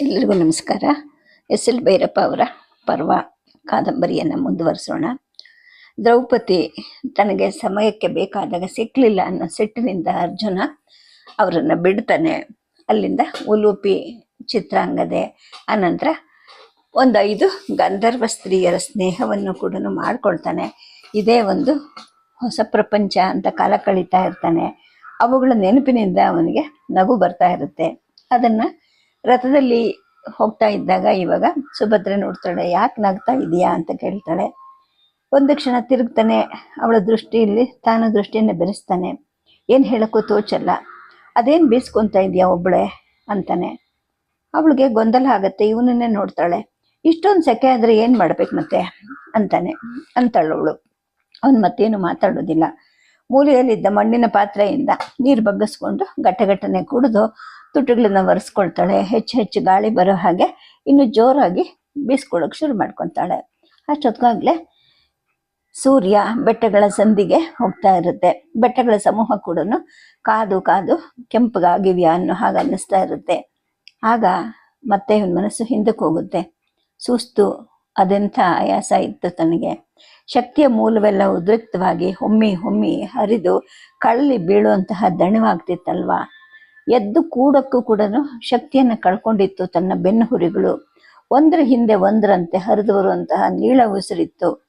ಎಲ್ಲರಿಗೂ ನಮಸ್ಕಾರ. S L Bhyrappa ಅವರ ಪರ್ವ ಕಾದಂಬರಿಯನ್ನು ಮುಂದುವರಿಸೋಣ. ದ್ರೌಪದಿ ತನಗೆ ಸಮಯಕ್ಕೆ ಬೇಕಾದಾಗ ಸಿಕ್ಕಲಿಲ್ಲ ಅನ್ನೋ ಸಿಟ್ಟಿನಿಂದ ಅರ್ಜುನ ಅವರನ್ನು ಬಿಡ್ತಾನೆ. ಅಲ್ಲಿಂದ ಉಲೂಪಿ ಚಿತ್ರಾಂಗದೆ. ಅನಂತರ ಒಂದು ಐದು ಗಂಧರ್ವ ಸ್ತ್ರೀಯರ ಸ್ನೇಹವನ್ನು ಕೂಡ ಮಾಡ್ಕೊಳ್ತಾನೆ. ಇದೇ ಒಂದು ಹೊಸ ಪ್ರಪಂಚ ಅಂತ ಕಾಲ ಕಳೀತಾ ಇರ್ತಾನೆ. ಅವುಗಳ ನೆನಪಿನಿಂದ ಅವನಿಗೆ ನಗು ಬರ್ತಾ ಇರುತ್ತೆ. ಅದನ್ನ ರಥದಲ್ಲಿ ಹೋಗ್ತಾ ಇದ್ದಾಗ ಇವಾಗ ಸುಭದ್ರೆ ನೋಡ್ತಾಳೆ, ಯಾಕೆ ನಗ್ತಾ ಇದೆಯಾ ಅಂತ ಕೇಳ್ತಾಳೆ. ಒಂದು ಕ್ಷಣ ತಿರುಗ್ತಾನೆ, ಅವಳ ದೃಷ್ಟಿಯಲ್ಲಿ ತಾನು ದೃಷ್ಟಿಯನ್ನು ಬೆರೆಸ್ತಾನೆ. ಏನು ಹೇಳೋಕ್ಕೂ ತೋಚಲ್ಲ. ಅದೇನು ಬೀಸ್ಕೊಂತ ಇದೆಯಾ ಒಬ್ಬಳೆ ಅಂತಾನೆ. ಅವಳಿಗೆ ಗೊಂದಲ ಆಗುತ್ತೆ, ಇವನನ್ನೇ ನೋಡ್ತಾಳೆ. ಇಷ್ಟೊಂದು ಸೆಕೆ ಆದರೆ ಏನು ಮಾಡ್ಬೇಕು ಮತ್ತೆ? ಅಂತಾನೆ. ಅಂತಾಳವಳು. ಅವನು ಮತ್ತೇನು ಮಾತಾಡೋದಿಲ್ಲ. ಮೂಲೆಯಲ್ಲಿದ್ದ ಮಣ್ಣಿನ ಪಾತ್ರೆಯಿಂದ ನೀರು ಬಗ್ಗಿಸ್ಕೊಂಡು ಗಟ್ಟಗಟ್ಟನೆ ಕುಡಿದು ತುಟ್ಟುಗಳನ್ನು ಒರೆಸ್ಕೊಳ್ತಾಳೆ. ಹೆಚ್ಚು ಹೆಚ್ಚು ಗಾಳಿ ಬರೋ ಹಾಗೆ ಇನ್ನು ಜೋರಾಗಿ ಬೀಸ್ಕೊಳ್ಳೋಕೆ ಶುರು ಮಾಡ್ಕೊತಾಳೆ. ಅಷ್ಟೊತ್ತಿಗಾಗಲೇ ಸೂರ್ಯ ಬೆಟ್ಟಗಳ ಸಂದಿಗೆ ಹೋಗ್ತಾ ಇರುತ್ತೆ. ಬೆಟ್ಟಗಳ ಸಮೂಹ ಕೂಡ ಕಾದು ಕಾದು ಕೆಂಪಗಾಗಿವ್ಯಾ ಅನ್ನೋ ಹಾಗೆ ಅನ್ನಿಸ್ತಾ ಇರುತ್ತೆ. ಆಗ ಮತ್ತೆ ಇವನ ಮನಸ್ಸು ಹಿಂದಕ್ಕೆ ಹೋಗುತ್ತೆ. ಸುಸ್ತು ಅದೆಂಥ ಆಯಾಸ ಇತ್ತು ತನಗೆ. ಶಕ್ತಿಯ ಮೂಲವೆಲ್ಲ ಉದ್ರಿಕ್ತವಾಗಿ ಹೊಮ್ಮಿ ಹೊಮ್ಮಿ ಹರಿದು ಕಳ್ಳಿ ಬೀಳುವಂತಹ ದಣಿವಾಗ್ತಿತ್ತಲ್ವಾ? ಎದ್ದು ಕೂಡಕ್ಕೂ ಕೂಡ ಶಕ್ತಿಯನ್ನು ಕಳ್ಕೊಂಡಿತ್ತು ತನ್ನ ಬೆನ್ನು ಹುರಿಗಳು ಒಂದ್ರ ಹಿಂದೆ ಒಂದರಂತೆ ಹರಿದು ಬರುವಂತಹ ನೀಳ ಉಸಿರಿತ್ತು.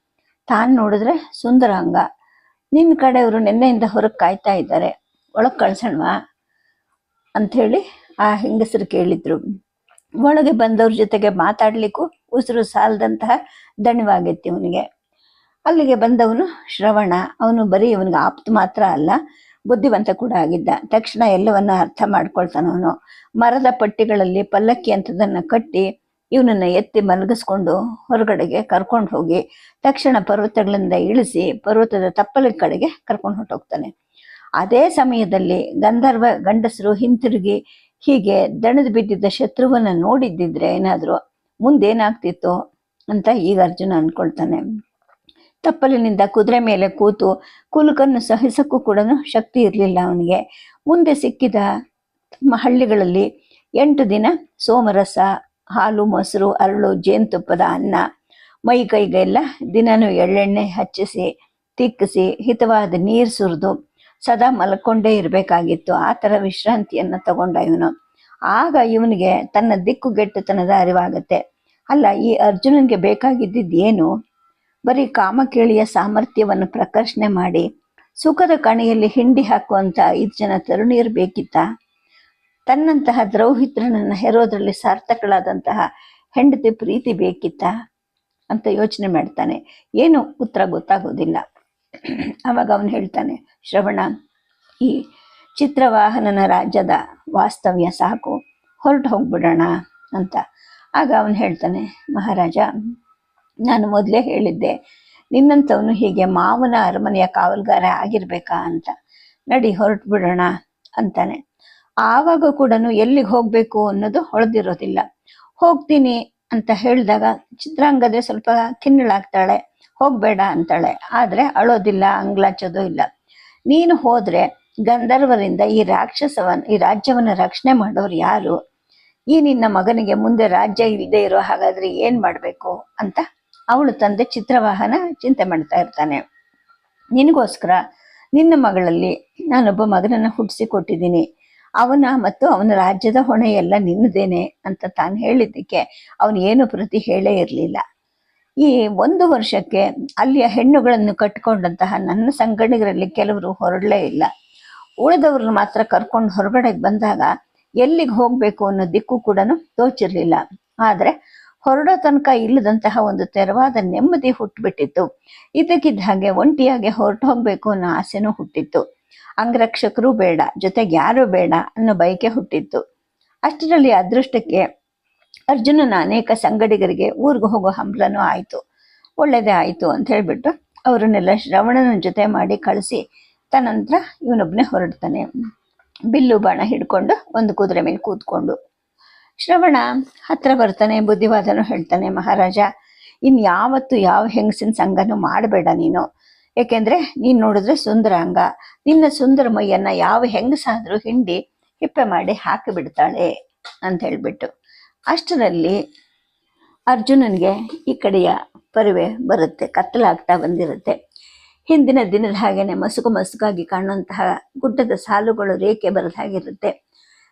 ತಾನು ನೋಡಿದ್ರೆ ಸುಂದರಾಂಗ ನಿನ್ನ ಕಡೆಯವರು ನಿನ್ನೆಯಿಂದ ಹೊರಗೆ ಕಾಯ್ತಾ ಇದ್ದಾರೆ. ಒಳಗೆ ಕಳ್ಸೋಣವಾ? ಅಂಥೇಳಿ ಆ ಹೆಂಗಸರು ಕೇಳಿದ್ರು. ಒಳಗೆ ಬಂದವ್ರ ಜೊತೆಗೆ ಮಾತಾಡ್ಲಿಕ್ಕೂ ಉಸಿರು ಸಾಲದಂತಹ ದಣಿವಾಗೈತಿ ಇವನಿಗೆ. ಅಲ್ಲಿಗೆ ಬಂದವನು ಶ್ರವಣ. ಅವನು ಬರೀ ಇವನಿಗೆ ಆಪ್ತ ಮಾತ್ರ ಅಲ್ಲ, ಬುದ್ಧಿವಂತ ಕೂಡ ಆಗಿದ್ದ. ತಕ್ಷಣ ಎಲ್ಲವನ್ನ ಅರ್ಥ ಮಾಡ್ಕೊಳ್ತಾನವನು ಮರದ ಪಟ್ಟಿಗಳಲ್ಲಿ ಪಲ್ಲಕ್ಕಿ ಅಂತದನ್ನ ಕಟ್ಟಿ ಇವನನ್ನ ಎತ್ತಿ ಮಲಗಿಸ್ಕೊಂಡು ಹೊರಗಡೆಗೆ ಕರ್ಕೊಂಡು ಹೋಗಿ ತಕ್ಷಣ ಪರ್ವತಗಳಿಂದ ಇಳಿಸಿ ಪರ್ವತದ ತಪ್ಪಲ ಕಡೆಗೆ ಕರ್ಕೊಂಡು ಹೊರಟೋಗ್ತಾನೆ. ಅದೇ ಸಮಯದಲ್ಲಿ ಗಂಧರ್ವ ಗಂಡಸರು ಹಿಂತಿರುಗಿ ಹೀಗೆ ದಣದು ಬಿದ್ದಿದ್ದ ಶತ್ರುವನ್ನ ನೋಡಿದ್ದಿದ್ರೆ ಏನಾದರೂ ಮುಂದೇನಾಗ್ತಿತ್ತು ಅಂತ ಈಗ ಅರ್ಜುನ ಅನ್ಕೊಳ್ತಾನೆ. ತಪ್ಪಲಿನಿಂದ ಕುದುರೆ ಮೇಲೆ ಕೂತು ಕುಲುಕನ್ನು ಸಹಿಸಕ್ಕೂ ಕೂಡ ಶಕ್ತಿ ಇರಲಿಲ್ಲ ಅವನಿಗೆ. ಮುಂದೆ ಸಿಕ್ಕಿದ ತಮ್ಮ ಹಳ್ಳಿಗಳಲ್ಲಿ ಎಂಟು ದಿನ ಸೋಮರಸ, ಹಾಲು, ಮೊಸರು, ಅರಳು, ಜೇನುತುಪ್ಪದ ಅನ್ನ, ಮೈ ಕೈಗೆಲ್ಲ ದಿನನೂ ಎಳ್ಳೆಣ್ಣೆ ಹಚ್ಚಿಸಿ, ತಿಕ್ಕಿಸಿ, ಹಿತವಾದ ನೀರು ಸುರಿದು ಸದಾ ಮಲ್ಕೊಂಡೇ ಇರಬೇಕಾಗಿತ್ತು. ಆ ಥರ ವಿಶ್ರಾಂತಿಯನ್ನು ತಗೊಂಡ ಇವನು. ಆಗ ಇವನಿಗೆ ತನ್ನ ದಿಕ್ಕುಗೆಟ್ಟತನದ ಅರಿವಾಗತ್ತೆ. ಅಲ್ಲ, ಈ ಅರ್ಜುನನಿಗೆ ಬೇಕಾಗಿದ್ದಿದ್ದು ಏನು? ಬರೀ ಕಾಮಕೇಳಿಯ ಸಾಮರ್ಥ್ಯವನ್ನು ಪ್ರಕರ್ಷಣೆ ಮಾಡಿ ಸುಖದ ಕಣೆಯಲ್ಲಿ ಹಿಂಡಿ ಹಾಕುವಂಥ ಐದು ಜನ ತರುಣಿಯರು ಬೇಕಿತ್ತ? ತನ್ನಂತಹ ದ್ರೌಹಿತ್ರನನ್ನು ಹೆರೋದ್ರಲ್ಲಿ ಸಾರ್ಥಕಳಾದಂತಹ ಹೆಂಡತಿ ಪ್ರೀತಿ ಬೇಕಿತ್ತ? ಅಂತ ಯೋಚನೆ ಮಾಡ್ತಾನೆ. ಏನು ಉತ್ತರ ಗೊತ್ತಾಗೋದಿಲ್ಲ ಅವಾಗ ಅವನು ಹೇಳ್ತಾನೆ, ಶ್ರವಣ, ಈ ಚಿತ್ರವಾಹನನ ರಾಜ್ಯದ ವಾಸ್ತವ್ಯ ಸಾಕು. ಹೊರಟು ಹೋಗ್ಬಿಡೋಣ ಅಂತ. ಆಗ ಅವನು ಹೇಳ್ತಾನೆ, ಮಹಾರಾಜ ನಾನು ಮೊದಲೇ ಹೇಳಿದ್ದೆ, ನಿನ್ನಂಥವನು ಹೀಗೆ ಮಾವನ ಅರಮನೆಯ ಕಾವಲ್ಗಾರ ಆಗಿರ್ಬೇಕಾ ಅಂತ. ನಡಿ ಹೊರಟು ಬಿಡೋಣ ಅಂತಾನೆ. ಆವಾಗ ಕೂಡ ಎಲ್ಲಿಗೆ ಹೋಗ್ಬೇಕು ಅನ್ನೋದು ಹೊಳೆದಿರೋದಿಲ್ಲ. ಹೋಗ್ತೀನಿ ಅಂತ ಹೇಳಿದಾಗ ಚಿತ್ರಾಂಗದ್ರೆ ಸ್ವಲ್ಪ ಕಿನ್ನಳಾಗ್ತಾಳೆ ಹೋಗ್ಬೇಡ ಅಂತಾಳೆ. ಆದ್ರೆ ಅಳೋದಿಲ್ಲ, ಅಂಗ್ಲಾಚೋದು ಇಲ್ಲ. ನೀನು ಹೋದ್ರೆ ಗಂಧರ್ವರಿಂದ ಈ ರಾಕ್ಷಸವನ್, ಈ ರಾಜ್ಯವನ್ನ ರಕ್ಷಣೆ ಮಾಡೋರು ಯಾರು? ಈ ನಿನ್ನ ಮಗನಿಗೆ ಮುಂದೆ ರಾಜ್ಯ ಇಲ್ಲದೆ ಇರೋ ಹಾಗಾದ್ರೆ ಏನ್ ಮಾಡ್ಬೇಕು ಅಂತ ಅವಳು ತಂದೆ ಚಿತ್ರವಾಹನ ಚಿಂತೆ ಮಾಡ್ತಾ ಇರ್ತಾನೆ. ನಿನಗೋಸ್ಕರ ನಿನ್ನ ಮಗಳಲ್ಲಿ ನಾನೊಬ್ಬ ಮಗನನ್ನು ಹುಟ್ಟಿಸಿ ಕೊಟ್ಟಿದ್ದೀನಿ. ಅವನ ಮತ್ತು ಅವನ ರಾಜ್ಯದ ಹೊಣೆ ಎಲ್ಲ ನಿನ್ನದೇನೆ ಅಂತ ತಾನು ಹೇಳಿದ್ದಕ್ಕೆ ಅವನು ಏನು ಪ್ರತಿ ಹೇಳೇ ಇರಲಿಲ್ಲ. ಈ ಒಂದು ವರ್ಷಕ್ಕೆ ಅಲ್ಲಿಯ ಹೆಣ್ಣುಗಳನ್ನು ಕಟ್ಟಿಕೊಂಡಂತಹ ನನ್ನ ಸಂಗಣಿಗರಲ್ಲಿ ಕೆಲವರು ಹೊರಡಲೇ ಇಲ್ಲ. ಉಳಿದವ್ರನ್ನ ಮಾತ್ರ ಕರ್ಕೊಂಡು ಹೊರಗಡೆ ಬಂದಾಗ ಎಲ್ಲಿಗೆ ಹೋಗಬೇಕು ಅನ್ನೋ ದಿಕ್ಕು ಕೂಡ ತೋಚಿರಲಿಲ್ಲ. ಆದ್ರೆ ಹೊರಡೋ ತನಕ ಇಲ್ಲದಂತಹ ಒಂದು ತೆರವಾದ ನೆಮ್ಮದಿ ಹುಟ್ಟುಬಿಟ್ಟಿತ್ತು ಇದಕ್ಕಿದ್ದ ಹಾಗೆ ಒಂಟಿಯಾಗಿ ಹೊರಟು ಹೋಗ್ಬೇಕು ಅನ್ನೋ ಆಸೆನೂ ಹುಟ್ಟಿತ್ತು. ಅಂಗರಕ್ಷಕರು ಬೇಡ, ಜೊತೆಗೆ ಯಾರು ಬೇಡ ಅನ್ನೋ ಬಯಕೆ ಹುಟ್ಟಿತ್ತು. ಅಷ್ಟರಲ್ಲಿ ಅದೃಷ್ಟಕ್ಕೆ ಅರ್ಜುನನ ಅನೇಕ ಸಂಗಡಿಗರಿಗೆ ಊರಿಗೆ ಹೋಗೋ ಹಂಬಲನೂ ಆಯಿತು. ಒಳ್ಳೇದೇ ಆಯಿತು ಅಂತ ಹೇಳ್ಬಿಟ್ಟು ಅವರನ್ನೆಲ್ಲ ಶ್ರವಣನ ಜೊತೆ ಮಾಡಿ ಕಳಿಸಿ ತನ್ನಂತರ ಇವನೊಬ್ಬನೇ ಹೊರಡ್ತಾನೆ. ಬಿಲ್ಲು ಬಾಣ ಹಿಡ್ಕೊಂಡು ಒಂದು ಕುದುರೆ ಮೇಲೆ ಕೂತ್ಕೊಂಡು. ಶ್ರವಣ ಹತ್ರ ಬರ್ತಾನೆ, ಬುದ್ಧಿವಾದನು ಹೇಳ್ತಾನೆ, ಮಹಾರಾಜ, ಇನ್ ಯಾವತ್ತು ಯಾವ ಹೆಂಗಸಿನ ಸಂಘನೂ ಮಾಡಬೇಡ ನೀನು. ಏಕೆಂದ್ರೆ ನೀನು ನೋಡಿದ್ರೆ ಸುಂದರಾಂಗ. ನಿನ್ನ ಸುಂದರ ಮೈಯನ್ನ ಯಾವ ಹೆಂಗಸಾದ್ರೂ ಹಿಂಡಿ ಹಿಪ್ಪೆ ಮಾಡಿ ಹಾಕಿ ಬಿಡ್ತಾಳೆ ಅಂತ ಹೇಳ್ಬಿಟ್ಟು. ಅಷ್ಟರಲ್ಲಿ ಅರ್ಜುನನಿಗೆ ಈ ಕಡೆಯ ಪರಿವೆ ಬರುತ್ತೆ, ಕತ್ತಲಾಗ್ತಾ ಬಂದಿರುತ್ತೆ. ಹಿಂದಿನ ದಿನದ ಹಾಗೇನೆ ಮಸುಕು ಮಸುಕಾಗಿ ಕಾಣುವಂತಹ ಗುಡ್ಡದ ಸಾಲುಗಳು ರೇಖೆ ಬರದ ಹಾಗಿರುತ್ತೆ.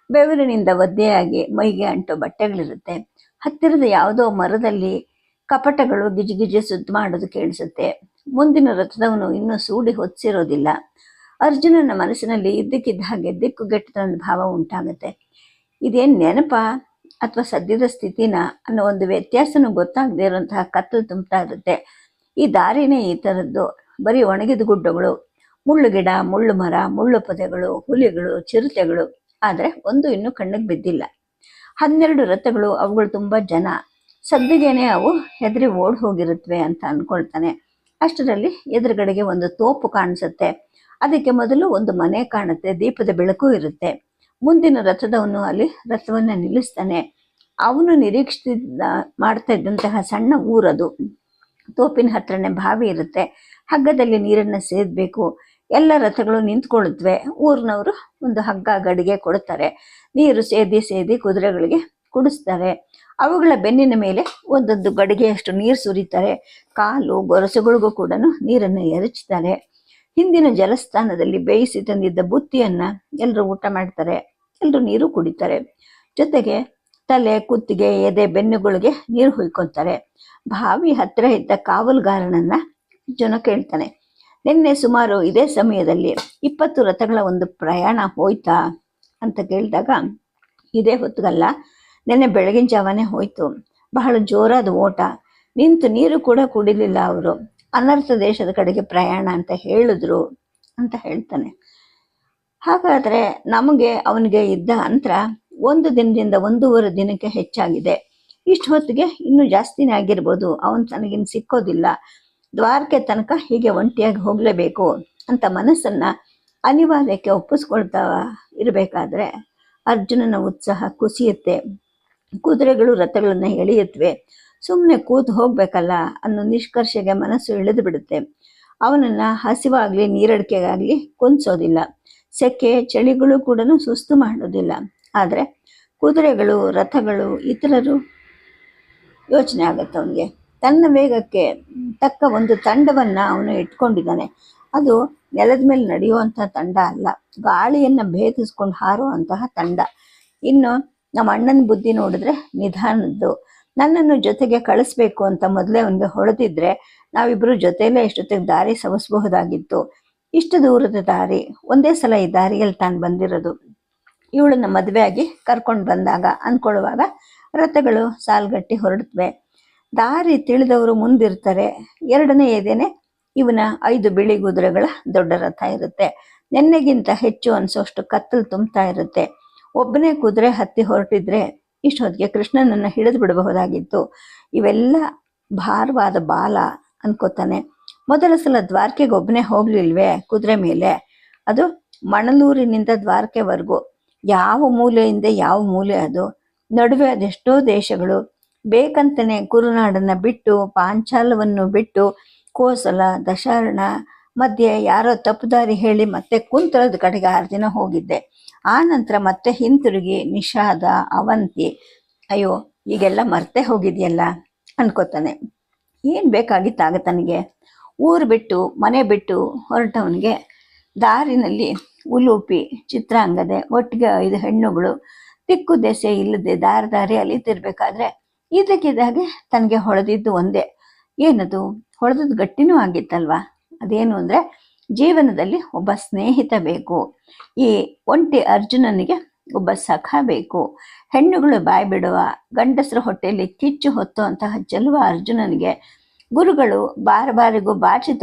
ಬೆವರಿನಿಂದ ಒದ್ದೆಯಾಗಿ ಮೈಗೆ ಅಂಟು ಬಟ್ಟೆಗಳಿರುತ್ತೆ. ಹತ್ತಿರದ ಯಾವುದೋ ಮರದಲ್ಲಿ ಕಪಟಗಳು ಗಿಜಿಗಿಜಿ ಸುದ್ದು ಮಾಡೋದು ಕೇಳಿಸುತ್ತೆ. ಮುಂದಿನ ರಥದವನು ಇನ್ನೂ ಸೂಡಿ ಹೊತ್ತಿರೋದಿಲ್ಲ. ಅರ್ಜುನನ ಮನಸ್ಸಿನಲ್ಲಿ ಇದ್ದಕ್ಕಿದ್ದ ಹಾಗೆ ದಿಕ್ಕುಗೆಟ್ಟದ ಭಾವ ಉಂಟಾಗುತ್ತೆ. ಇದೇನ್ ನೆನಪ ಅಥವಾ ಸದ್ಯದ ಸ್ಥಿತಿನ ಅನ್ನೋ ಒಂದು ವ್ಯತ್ಯಾಸನೂ ಗೊತ್ತಾಗದೇ ಇರುವಂತಹ ಕತ್ತಲು ತುಂಬ್ತಾ ಇರುತ್ತೆ. ಈ ದಾರಿನೇ ಈ ಥರದ್ದು. ಬರೀ ಒಣಗಿದ ಗುಡ್ಡಗಳು, ಮುಳ್ಳು ಗಿಡ, ಮುಳ್ಳು ಮರ, ಮುಳ್ಳು ಪೊದೆಗಳು, ಹುಲಿಗಳು, ಚಿರತೆಗಳು. ಆದರೆ ಒಂದು ಇನ್ನೂ ಕಣ್ಣಿಗೆ ಬಿದ್ದಿಲ್ಲ. ಹನ್ನೆರಡು ರಥಗಳು, ಅವುಗಳು ತುಂಬ ಜನ. ಸದ್ದಿಗೇನೆ ಅವು ಹೆದರಿ ಓಡ್ ಹೋಗಿರುತ್ತವೆ ಅಂತ ಅನ್ಕೊಳ್ತಾನೆ. ಅಷ್ಟರಲ್ಲಿ ಎದುರುಗಡೆಗೆ ಒಂದು ತೋಪು ಕಾಣಿಸುತ್ತೆ. ಅದಕ್ಕೆ ಮೊದಲು ಒಂದು ಮನೆ ಕಾಣುತ್ತೆ, ದೀಪದ ಬೆಳಕು ಇರುತ್ತೆ. ಮುಂದಿನ ರಥದವನು ಅಲ್ಲಿ ರಥವನ್ನ ನಿಲ್ಲಿಸ್ತಾನೆ. ಅವನು ನಿರೀಕ್ಷಿಸಿದ ಮಾಡ್ತಾ ಇದ್ದಂತಹ ಸಣ್ಣ ಊರದು. ತೋಪಿನ ಹತ್ರನೇ ಬಾವಿ ಇರುತ್ತೆ. ಹಗ್ಗದಲ್ಲಿ ನೀರನ್ನು ಸೇದಬೇಕು. ಎಲ್ಲ ರಥಗಳು ನಿಂತ್ಕೊಳ್ತವೆ. ಊರಿನವರು ಒಂದು ಹಗ್ಗ, ಗಡಿಗೆ ಕೊಡ್ತಾರೆ ನೀರು ಸೇದಿ ಸೇದಿ ಕುದುರೆಗಳಿಗೆ ಕುಡಿಸ್ತಾರೆ. ಅವುಗಳ ಬೆನ್ನಿನ ಮೇಲೆ ಒಂದೊಂದು ಗಡಿಗೆಯಷ್ಟು ನೀರು ಸುರಿತಾರೆ. ಕಾಲು ಗೊರಸುಗಳಿಗೂ ಕೂಡ ನೀರನ್ನು ಎರಚ್ತಾರೆ. ಹಿಂದಿನ ಜಲಸ್ಥಾನದಲ್ಲಿ ಬೇಯಿಸಿ ತಂದಿದ್ದ ಬುತ್ತಿಯನ್ನ ಎಲ್ಲರೂ ಊಟ ಮಾಡ್ತಾರೆ. ಎಲ್ಲರೂ ನೀರು ಕುಡಿತಾರೆ. ಜೊತೆಗೆ ತಲೆ, ಕುತ್ತಿಗೆ, ಎದೆ, ಬೆನ್ನುಗಳಿಗೆ ನೀರು ಹುಯ್ಕೊಂತಾರೆ ಬಾವಿ ಹತ್ತಿರ ಇದ್ದ ಕಾವಲುಗಾರನನ್ನ ಜನ ಕೇಳ್ತಾನೆ. ನಿನ್ನೆ ಸುಮಾರು ಇದೇ ಸಮಯದಲ್ಲಿ ಇಪ್ಪತ್ತು ರಥಗಳ ಒಂದು ಪ್ರಯಾಣ ಹೋಯ್ತಾ ಅಂತ ಕೇಳಿದಾಗ, ಇದೇ ಹೊತ್ತಿಗಲ್ಲ, ನಿನ್ನೆ ಬೆಳಗಿನ ಜಾವನೇ ಹೋಯ್ತು. ಬಹಳ ಜೋರಾದ ಓಟ. ನಿಂತು ನೀರು ಕೂಡ ಕುಡಿಲಿಲ್ಲ ಅವರು. ಅನರ್ಥ ದೇಶದ ಕಡೆಗೆ ಪ್ರಯಾಣ ಅಂತ ಹೇಳಿದ್ರು ಅಂತ ಹೇಳ್ತಾನೆ. ಹಾಗಾದ್ರೆ ನಮಗೆ ಅವನಿಗೆ ಇದ್ದ ಅಂತರ ಒಂದು ದಿನದಿಂದ ಒಂದೂವರೆ ದಿನಕ್ಕೆ ಹೆಚ್ಚಾಗಿದೆ. ಇಷ್ಟು ಹೊತ್ತಿಗೆ ಇನ್ನೂ ಜಾಸ್ತಿನೇ ಆಗಿರ್ಬೋದು. ಅವನು ತನಗಿನ್ ಸಿಕ್ಕೋದಿಲ್ಲ. ದ್ವಾರಕೆ ತನಕ ಹೀಗೆ ಒಂಟಿಯಾಗಿ ಹೋಗಲೇಬೇಕು ಅಂತ ಮನಸ್ಸನ್ನ ಅನಿವಾರ್ಯಕ್ಕೆ ಒಪ್ಪಿಸ್ಕೊಳ್ತಾ ಇರಬೇಕಾದ್ರೆ ಅರ್ಜುನನ ಉತ್ಸಾಹ ಕುಸಿಯುತ್ತೆ. ಕುದುರೆಗಳು ರಥಗಳನ್ನ ಎಳೆಯುತ್ತವೆ ಸುಮ್ಮನೆ ಕೂತು ಹೋಗ್ಬೇಕಲ್ಲ ಅನ್ನೋ ನಿಷ್ಕರ್ಷೆಗೆ ಮನಸ್ಸು ಇಳಿದು ಬಿಡುತ್ತೆ. ಅವನನ್ನ ಹಸಿವಾಗ್ಲಿ ನೀರಡಿಕೆಗಾಗ್ಲಿ ಕುಂದಿಸೋದಿಲ್ಲ. ಸೆಕೆ, ಚಳಿಗಳು ಕೂಡ ಸುಸ್ತು ಮಾಡೋದಿಲ್ಲ. ಆದರೆ ಕುದುರೆಗಳು, ರಥಗಳು ಇತರರು ಯೋಚನೆ ಆಗುತ್ತೆ ಅವನಿಗೆ. ತನ್ನ ವೇಗಕ್ಕೆ ತಕ್ಕ ಒಂದು ತಂಡವನ್ನ ಅವನು ಇಟ್ಕೊಂಡಿದ್ದಾನೆ. ಅದು ನೆಲದ ಮೇಲೆ ನಡೆಯುವಂಥ ತಂಡ ಅಲ್ಲ. ಗಾಳಿಯನ್ನು ಭೇದಿಸ್ಕೊಂಡು ಹಾರುವಂತಹ ತಂಡ. ಇನ್ನು ನಮ್ಮ ಅಣ್ಣನ ಬುದ್ಧಿ ನೋಡಿದ್ರೆ ನಿಧಾನದ್ದು. ನನ್ನನ್ನು ಜೊತೆಗೆ ಕಳಿಸ್ಬೇಕು ಅಂತ ಮೊದಲೇ ಅವನಿಗೆ ಹೊಡೆದಿದ್ರೆ ನಾವಿಬ್ಬರು ಜೊತೆಯಲ್ಲೇ ಇಷ್ಟೊತ್ತಿಗೆ ದಾರಿ ಸವಸಬಹುದಾಗಿತ್ತು. ಇಷ್ಟು ದೂರದ ದಾರಿ, ಒಂದೇ ಸಲ ಈ ದಾರಿಯಲ್ಲಿ ತಾನು ಬಂದಿರೋದು. ಇವಳನ್ನ ಮದುವೆಯಾಗಿ ಕರ್ಕೊಂಡು ಬಂದಾಗ ಅನ್ಕೊಳ್ಳುವಾಗ ರಥಗಳು ಸಾಲ್ಗಟ್ಟಿ ಹೊರಡುತ್ತವೆ ದಾರಿ ತಿಳಿದವರು ಮುಂದಿರ್ತಾರೆ. ಎರಡನೇ ಎದೆನೆ ಇವನ ಐದು ಬಿಳಿ ಕುದುರೆಗಳ ದೊಡ್ಡ ರಥ ಇರುತ್ತೆ. ನೆನ್ನೆಗಿಂತ ಹೆಚ್ಚು ಅನ್ಸೋಷ್ಟು ಕತ್ತಲು ತುಂಬ್ತಾ ಇರುತ್ತೆ. ಒಬ್ಬನೇ ಕುದುರೆ ಹತ್ತಿ ಹೊರಟಿದ್ರೆ ಇಷ್ಟೊತ್ತಿಗೆ ಕೃಷ್ಣನನ್ನ ಹಿಡಿದು ಬಿಡಬಹುದಾಗಿತ್ತು. ಇವೆಲ್ಲ ಭಾರವಾದ ಬಾಲ ಅನ್ಕೋತಾನೆ. ಮೊದಲ ಸಲ ದ್ವಾರಕೆಗೆ ಒಬ್ಬನೇ ಹೋಗ್ಲಿಲ್ವೇ ಕುದುರೆ ಮೇಲೆ? ಅದು ಮಣಲೂರಿನಿಂದ ದ್ವಾರಕೆವರೆಗೂ. ಯಾವ ಮೂಲೆಯಿಂದ ಯಾವ ಮೂಲೆ ಅದು? ನಡುವೆ ಅದೆಷ್ಟೋ ದೇಶಗಳು. ಬೇಕಂತನೇ ಕುರುನಾಡನ್ನ ಬಿಟ್ಟು, ಪಾಂಚಾಲವನ್ನು ಬಿಟ್ಟು, ಕೋಸಲ, ದಶರಣ ಮಧ್ಯೆ ಯಾರೋ ತಪ್ಪು ದಾರಿ ಹೇಳಿ ಮತ್ತೆ ಕುಂತಳದ ಕಡೆಗೆ ಆರು ದಿನ ಹೋಗಿದ್ದೆ. ಆ ನಂತರ ಮತ್ತೆ ಹಿಂತಿರುಗಿ ನಿಷಾದ, ಅವಂತಿ, ಅಯ್ಯೋ, ಈಗೆಲ್ಲ ಮರ್ತೆ ಹೋಗಿದೆಯಲ್ಲ ಅನ್ಕೋತಾನೆ. ಏನು ಬೇಕಾಗಿತ್ತಾಗ ತನಗೆ? ಊರು ಬಿಟ್ಟು, ಮನೆ ಬಿಟ್ಟು ಹೊರಟವನಿಗೆ ದಾರಿನಲ್ಲಿ ಉಲೂಪಿ ಚಿತ್ರಾಂಗದೆ ಒಟ್ಟಿಗೆ ಐದು ಹೆಣ್ಣುಗಳು ತಿಕ್ಕು ದೆಸೆ ಇಲ್ಲದೆ ದಾರಿ ದಾರಿ ಅಲಿತಿರ್ಬೇಕಾದ್ರೆ ಇದಕ್ಕಿದ್ದಾಗೆ ತನಗೆ ಹೊಡೆದಿದ್ದು ಒಂದೇ. ಏನದು? ಹೊಡೆದದ್ದು ಗಟ್ಟಿನೂ ಆಗಿತ್ತಲ್ವಾ? ಅದೇನು ಅಂದರೆ ಜೀವನದಲ್ಲಿ ಒಬ್ಬ ಸ್ನೇಹಿತ ಬೇಕು. ಈ ಒಂಟಿ ಅರ್ಜುನನಿಗೆ ಒಬ್ಬ ಸಖ ಬೇಕು. ಹೆಣ್ಣುಗಳು ಬಾಯಿ ಬಿಡುವ, ಗಂಡಸರ ಹೊಟ್ಟೆಯಲ್ಲಿ ಕಿಚ್ಚು ಹೊತ್ತುವಂತಹ ಚೆಲುವ ಅರ್ಜುನನಿಗೆ, ಗುರುಗಳು ಬಾರ ಬಾರಿಗೂ ಬಾಚಿ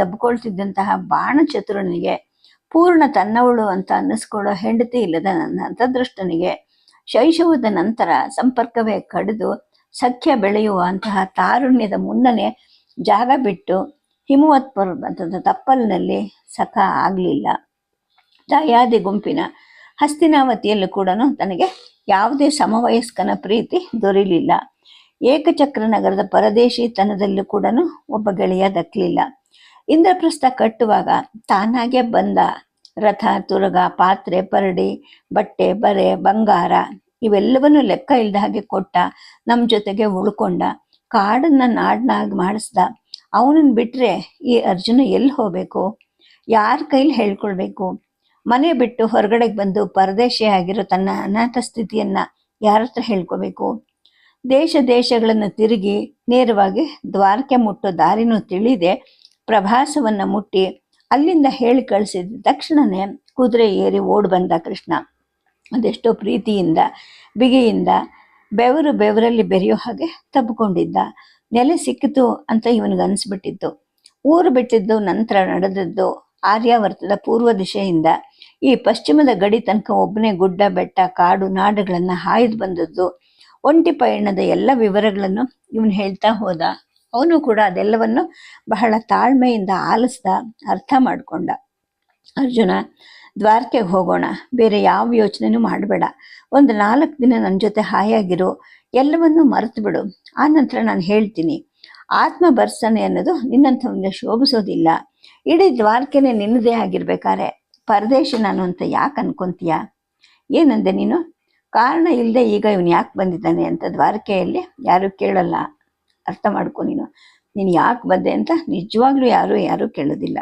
ಬಾಣ ಚತುರನಿಗೆ ಪೂರ್ಣ ತನ್ನವಳು ಅಂತ ಅನ್ನಿಸ್ಕೊಳ್ಳೋ ಹೆಂಡತಿ ಇಲ್ಲದ ನನ್ನ ಅಂತದೃಷ್ಟನಿಗೆ ಶೈಶವದ ನಂತರ ಸಂಪರ್ಕವೇ ಕಡಿದು ಸಖ್ಯ ಬೆಳೆಯುವ ಅಂತಹ ತಾರುಣ್ಯದ ಮುನ್ನನೆ ಜಾಗ ಬಿಟ್ಟು ಹಿಮವತ್ ಪರ್ವತದ ತಪ್ಪಲಿನಲ್ಲಿ ಸಖ ಆಗಲಿಲ್ಲ. ದಯಾದಿ ಗುಂಪಿನ ಹಸ್ತಿನಾವತಿಯಲ್ಲೂ ಕೂಡ ತನಗೆ ಯಾವುದೇ ಸಮವಯಸ್ಕನ ಪ್ರೀತಿ ದೊರೆಯಲಿಲ್ಲ ಏಕಚಕ್ರ ನಗರದ ಪರದೇಶಿ ತನದಲ್ಲೂ ಕೂಡ ಒಬ್ಬ ಗೆಳೆಯ ದಕ್ಕಲಿಲ್ಲ ಇಂದ್ರಪ್ರಸ್ಥ ಕಟ್ಟುವಾಗ ತಾನಾಗೆ ಬಂದ ರಥ, ತುರಗ, ಪಾತ್ರೆ, ಪರಡಿ, ಬಟ್ಟೆ, ಬರೆ, ಬಂಗಾರ ಇವೆಲ್ಲವನ್ನು ಲೆಕ್ಕ ಇಲ್ದ ಹಾಗೆ ಕೊಟ್ಟ ನಮ್ಮ ಜೊತೆಗೆ ಉಳ್ಕೊಂಡ, ಕಾಡನ್ನ ನಾಡನಾಗಿ ಮಾಡಿಸ್ದ ಅವನನ್ನ ಬಿಟ್ಟರೆ ಈ ಅರ್ಜುನ ಎಲ್ಲಿ ಹೋಗ್ಬೇಕು? ಯಾರ ಕೈಲಿ ಹೇಳ್ಕೊಳ್ಬೇಕು? ಮನೆ ಬಿಟ್ಟು ಹೊರಗಡೆಗೆ ಬಂದು ಪರದೇಶಿ ಆಗಿರೋ ತನ್ನ ಅನಾಥ ಸ್ಥಿತಿಯನ್ನ ಯಾರ ಹತ್ರ ಹೇಳ್ಕೋಬೇಕು? ದೇಶ ದೇಶಗಳನ್ನು ತಿರುಗಿ ನೇರವಾಗಿ ದ್ವಾರಕೆ ಮುಟ್ಟೋ ದಾರಿನೂ ತಿಳಿದೆ. ಪ್ರಭಾಸವನ್ನ ಮುಟ್ಟಿ ಅಲ್ಲಿಂದ ಹೇಳಿ ಕಳಿಸಿದ ತಕ್ಷಣನೇ ಕುದುರೆ ಏರಿ ಓಡ್ ಬಂದ ಕೃಷ್ಣ. ಅದೆಷ್ಟೋ ಪ್ರೀತಿಯಿಂದ, ಬಿಗಿಯಿಂದ ಬೆವರು ಬೆವರಲ್ಲಿ ಬೆರೆಯೋ ಹಾಗೆ ತಬ್ಕೊಂಡಿದ್ದ. ನೆಲೆ ಸಿಕ್ಕಿತು ಅಂತ ಇವನಿಗೆ ಅನಿಸ್ಬಿಟ್ಟಿತ್ತು. ಊರು ಬಿಟ್ಟಿದ್ದು, ನಂತರ ನಡೆದದ್ದು ಆರ್ಯಾವರ್ತದ ಪೂರ್ವ ದಿಶೆಯಿಂದ. ಈ ಪಶ್ಚಿಮದ ಗಡಿ ತನಕ ಒಬ್ಬನೇ ಗುಡ್ಡ, ಬೆಟ್ಟ, ಕಾಡು, ನಾಡುಗಳನ್ನು ಹಾಯ್ದು ಬಂದದ್ದು. ಒಂಟಿ ಪಯಣದ ಎಲ್ಲ ವಿವರಗಳನ್ನು ಇವನು ಹೇಳ್ತಾ ಹೋದ. ಅವನು ಕೂಡ ಅದೆಲ್ಲವನ್ನು ಬಹಳ ತಾಳ್ಮೆಯಿಂದ ಆಲಿಸ್ದ, ಅರ್ಥ ಮಾಡಿಕೊಂಡ. ಅರ್ಜುನ ದ್ವಾರಕೆಗೆ ಹೋಗೋಣ. ಬೇರೆ ಯಾವ ಯೋಚನೆನೂ ಮಾಡಬೇಡ. ಒಂದು ನಾಲ್ಕು ದಿನ ನನ್ನ ಜೊತೆ ಹಾಯಾಗಿರು. ಎಲ್ಲವನ್ನೂ ಮರೆತು ಬಿಡು ಆ ನಂತರ ನಾನು ಹೇಳ್ತೀನಿ. ಆತ್ಮ ಬರ್ಸನೆ ಅನ್ನೋದು ನಿನ್ನಂಥವನ್ನ ಶೋಭಿಸೋದಿಲ್ಲ. ಇಡೀ ದ್ವಾರಕೆನೆ ನಿನ್ನದೇ ಆಗಿರ್ಬೇಕಾರೆ ಪರದೇಶ ನಾನು ಅಂತ ಯಾಕೆ ಅನ್ಕೊಂತೀಯ? ಏನಂದೆ ನೀನು? ಕಾರಣ ಇಲ್ಲದೆ ಈಗ ಇವನು ಯಾಕೆ ಬಂದಿದ್ದಾನೆ ಅಂತ ದ್ವಾರಕೆಯಲ್ಲಿ ಯಾರು ಕೇಳಲ್ಲ. ಅರ್ಥ ಮಾಡ್ಕೊ ನೀನು. ನೀನು ಯಾಕೆ ಬಂದೆ ಅಂತ ನಿಜವಾಗ್ಲೂ ಯಾರು ಯಾರು ಕೇಳೋದಿಲ್ಲ.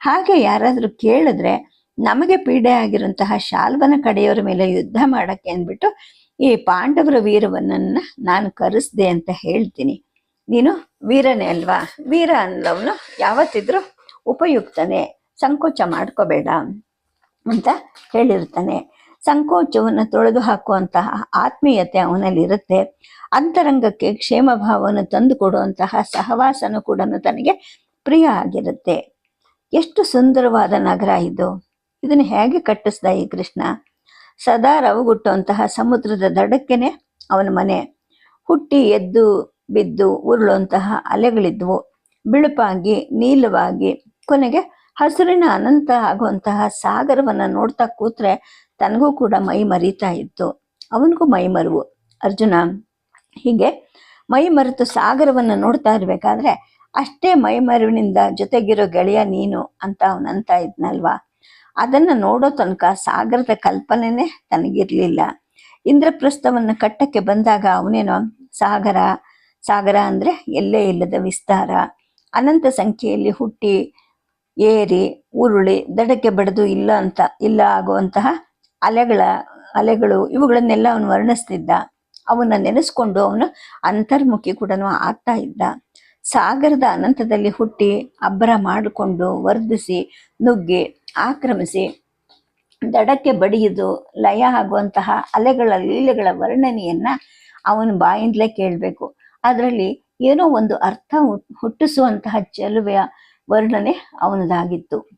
ಹಾಗೆ ಯಾರಾದರೂ ಕೇಳಿದ್ರೆ ನಮಗೆ ಪೀಡೆ ಆಗಿರುವಂತಹ ಶಾಲ್ವನ ಕಡೆಯವರ ಮೇಲೆ ಯುದ್ಧ ಮಾಡಕ್ಕೆ ಅಂದ್ಬಿಟ್ಟು ಈ ಪಾಂಡವರ ವೀರವನ್ನ ನಾನು ಕರೆಸ್ದೆ ಅಂತ ಹೇಳ್ತೀನಿ. ನೀನು ವೀರನೇ ಅಲ್ವಾ? ವೀರ ಅನ್ನೋವನು ಯಾವತ್ತಿದ್ರೂ ಉಪಯುಕ್ತನೇ. ಸಂಕೋಚ ಮಾಡ್ಕೋಬೇಡ ಅಂತ ಹೇಳಿರ್ತಾನೆ. ಸಂಕೋಚವನ್ನು ತೊಳೆದು ಹಾಕುವಂತಹ ಆತ್ಮೀಯತೆ ಅವನಲ್ಲಿರುತ್ತೆ. ಅಂತರಂಗಕ್ಕೆ ಕ್ಷೇಮ ಭಾವವನ್ನು ತಂದು ಕೊಡುವಂತಹ ಸಹವಾಸನು ಕೂಡ ತನಗೆ ಪ್ರಿಯ ಆಗಿರುತ್ತೆ. ಎಷ್ಟು ಸುಂದರವಾದ ನಗರ ಇದು. ಇದನ್ನು ಹೇಗೆ ಕಟ್ಟಿಸ್ದ ಈ ಕೃಷ್ಣ? ಸದಾ ರವಗುಟ್ಟುವಂತಹ ಸಮುದ್ರದ ದಡಕ್ಕೆನೆ ಅವನ ಮನೆ. ಹುಟ್ಟಿ ಎದ್ದು ಬಿದ್ದು ಉರುಳುವಂತಹ ಅಲೆಗಳಿದ್ವು. ಬಿಳುಪಾಗಿ, ನೀಲವಾಗಿ, ಕೊನೆಗೆ ಹಸುರಿನ ಅನಂತ ಆಗುವಂತಹ ಸಾಗರವನ್ನು ನೋಡ್ತಾ ಕೂತ್ರೆ ತನಗೂ ಕೂಡ ಮೈ ಮರೀತಾ ಇತ್ತು. ಅವನಿಗೂ ಮೈ ಮರುವು. ಅರ್ಜುನ, ಹೀಗೆ ಮೈ ಮರೆತು ಸಾಗರವನ್ನು ನೋಡ್ತಾ ಇರಬೇಕಾದ್ರೆ ಅಷ್ಟೇ ಮೈ ಮರುವಿನಿಂದ ಜೊತೆಗಿರೋ ಗೆಳೆಯ ನೀನು ಅಂತ ಅವನಂತ ಇದ್ನಲ್ವಾ? ಅದನ್ನ ನೋಡೋ ತನಕ ಸಾಗರದ ಕಲ್ಪನೆನೇ ತನಗಿರ್ಲಿಲ್ಲ. ಇಂದ್ರಪ್ರಸ್ಥವನ್ನ ಕಟ್ಟಕ್ಕೆ ಬಂದಾಗ ಅವನೇನೋ ಸಾಗರ ಸಾಗರ ಅಂದ್ರೆ ಎಲ್ಲೇ ಇಲ್ಲದ ವಿಸ್ತಾರ. ಅನಂತ ಸಂಖ್ಯೆಯಲ್ಲಿ ಹುಟ್ಟಿ, ಏರಿ, ಉರುಳಿ, ದಡಕ್ಕೆ ಬಡಿದು ಇಲ್ಲ ಅಂತ, ಇಲ್ಲ ಆಗುವಂತಹ ಅಲೆಗಳ, ಅಲೆಗಳು ಇವುಗಳನ್ನೆಲ್ಲ ಅವನು ವರ್ಣಿಸ್ತಿದ್ದ. ಅವನ್ನ ನೆನೆಸ್ಕೊಂಡು ಅವನು ಅಂತರ್ಮುಖಿ ಕೂಡ ಆಗ್ತಾ ಇದ್ದ. ಸಾಗರದ ಅನಂತದಲ್ಲಿ ಹುಟ್ಟಿ, ಅಬ್ಬರ ಮಾಡಿಕೊಂಡು ವರ್ಧಿಸಿ, ನುಗ್ಗಿ ಆಕ್ರಮಿಸಿ, ದಡಕ್ಕೆ ಬಡಿಯುವುದು ಲಯ ಆಗುವಂತಹ ಅಲೆಗಳ ಲೀಲೆಗಳ ವರ್ಣನೆಯನ್ನ ಅವನು ಬಾಯಿಂದಲೇ ಕೇಳಬೇಕು. ಅದರಲ್ಲಿ ಏನೋ ಒಂದು ಅರ್ಥ ಹುಟ್- ಹುಟ್ಟಿಸುವಂತಹ ಚೆಲುವೆಯ ವರ್ಣನೆ ಅವನದಾಗಿತ್ತು.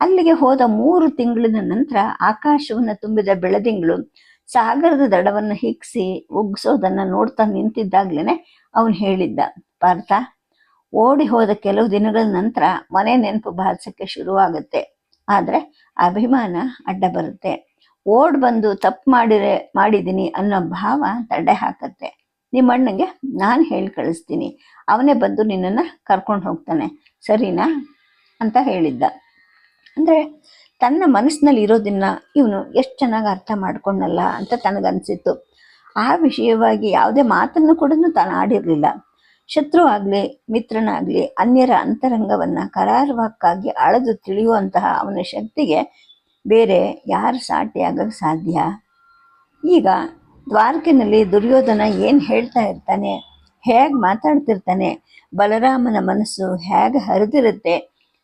ಅಲ್ಲಿಗೆ ಹೋದ ಮೂರು ತಿಂಗಳಿನ ನಂತರ ಆಕಾಶವನ್ನು ತುಂಬಿದ ಬೆಳದಿಂಗಳು ಸಾಗರದ ದಡವನ್ನು ಹಿಗ್ಸಿ ಉಗ್ಸೋದನ್ನ ನೋಡ್ತಾ ನಿಂತಿದ್ದಾಗ್ಲೇನೆ ಅವನು ಹೇಳಿದ್ದ. ಪಾರ್ಥ, ಓಡಿ ಹೋದ ಕೆಲವು ದಿನಗಳ ನಂತರ ಮನೆ ನೆನಪು ಭಾರಸಕ್ಕೆ ಶುರುವಾಗುತ್ತೆ. ಆದ್ರೆ ಅಭಿಮಾನ ಅಡ್ಡ ಬರುತ್ತೆ. ಓಡ್ ಬಂದು ತಪ್ಪು ಮಾಡಿರೆ, ಮಾಡಿದ್ದೀನಿ ಅನ್ನೋ ಭಾವ ತಡೆ ಹಾಕತ್ತೆ. ನಿಮ್ಮ ಅಣ್ಣಂಗೆ ನಾನು ಹೇಳಿ ಕಳಿಸ್ತೀನಿ. ಅವನೇ ಬಂದು ನಿನ್ನನ್ನ ಕರ್ಕೊಂಡು ಹೋಗ್ತಾನೆ. ಸರಿನಾ? ಅಂತ ಹೇಳಿದ್ದ. ಅಂದರೆ ತನ್ನ ಮನಸ್ಸಿನಲ್ಲಿ ಇರೋದನ್ನ ಇವನು ಎಷ್ಟು ಚೆನ್ನಾಗಿ ಅರ್ಥ ಮಾಡ್ಕೊಂಡಲ್ಲ ಅಂತ ತನಗನ್ಸಿತ್ತು. ಆ ವಿಷಯವಾಗಿ ಯಾವುದೇ ಮಾತನ್ನು ಕೂಡ ತಾನು ಆಡಿರ್ಲಿಲ್ಲ. ಶತ್ರು ಆಗ್ಲಿ ಮಿತ್ರನಾಗ್ಲಿ, ಅನ್ಯರ ಅಂತರಂಗವನ್ನ ಕರಾರುವಕ್ಕಾಗಿ ಅಳದು ತಿಳಿಯುವಂತಹ ಅವನ ಶಕ್ತಿಗೆ ಬೇರೆ ಯಾರು ಸಾಟಿಯಾಗಕ್ಕೆ ಸಾಧ್ಯ? ಈಗ ದ್ವಾರಕಿನಲ್ಲಿ ದುರ್ಯೋಧನ ಏನು ಹೇಳ್ತಾ ಇರ್ತಾನೆ? ಹೇಗೆ ಮಾತಾಡ್ತಿರ್ತಾನೆ? ಬಲರಾಮನ ಮನಸ್ಸು ಹೇಗೆ ಹರಿದಿರುತ್ತೆ?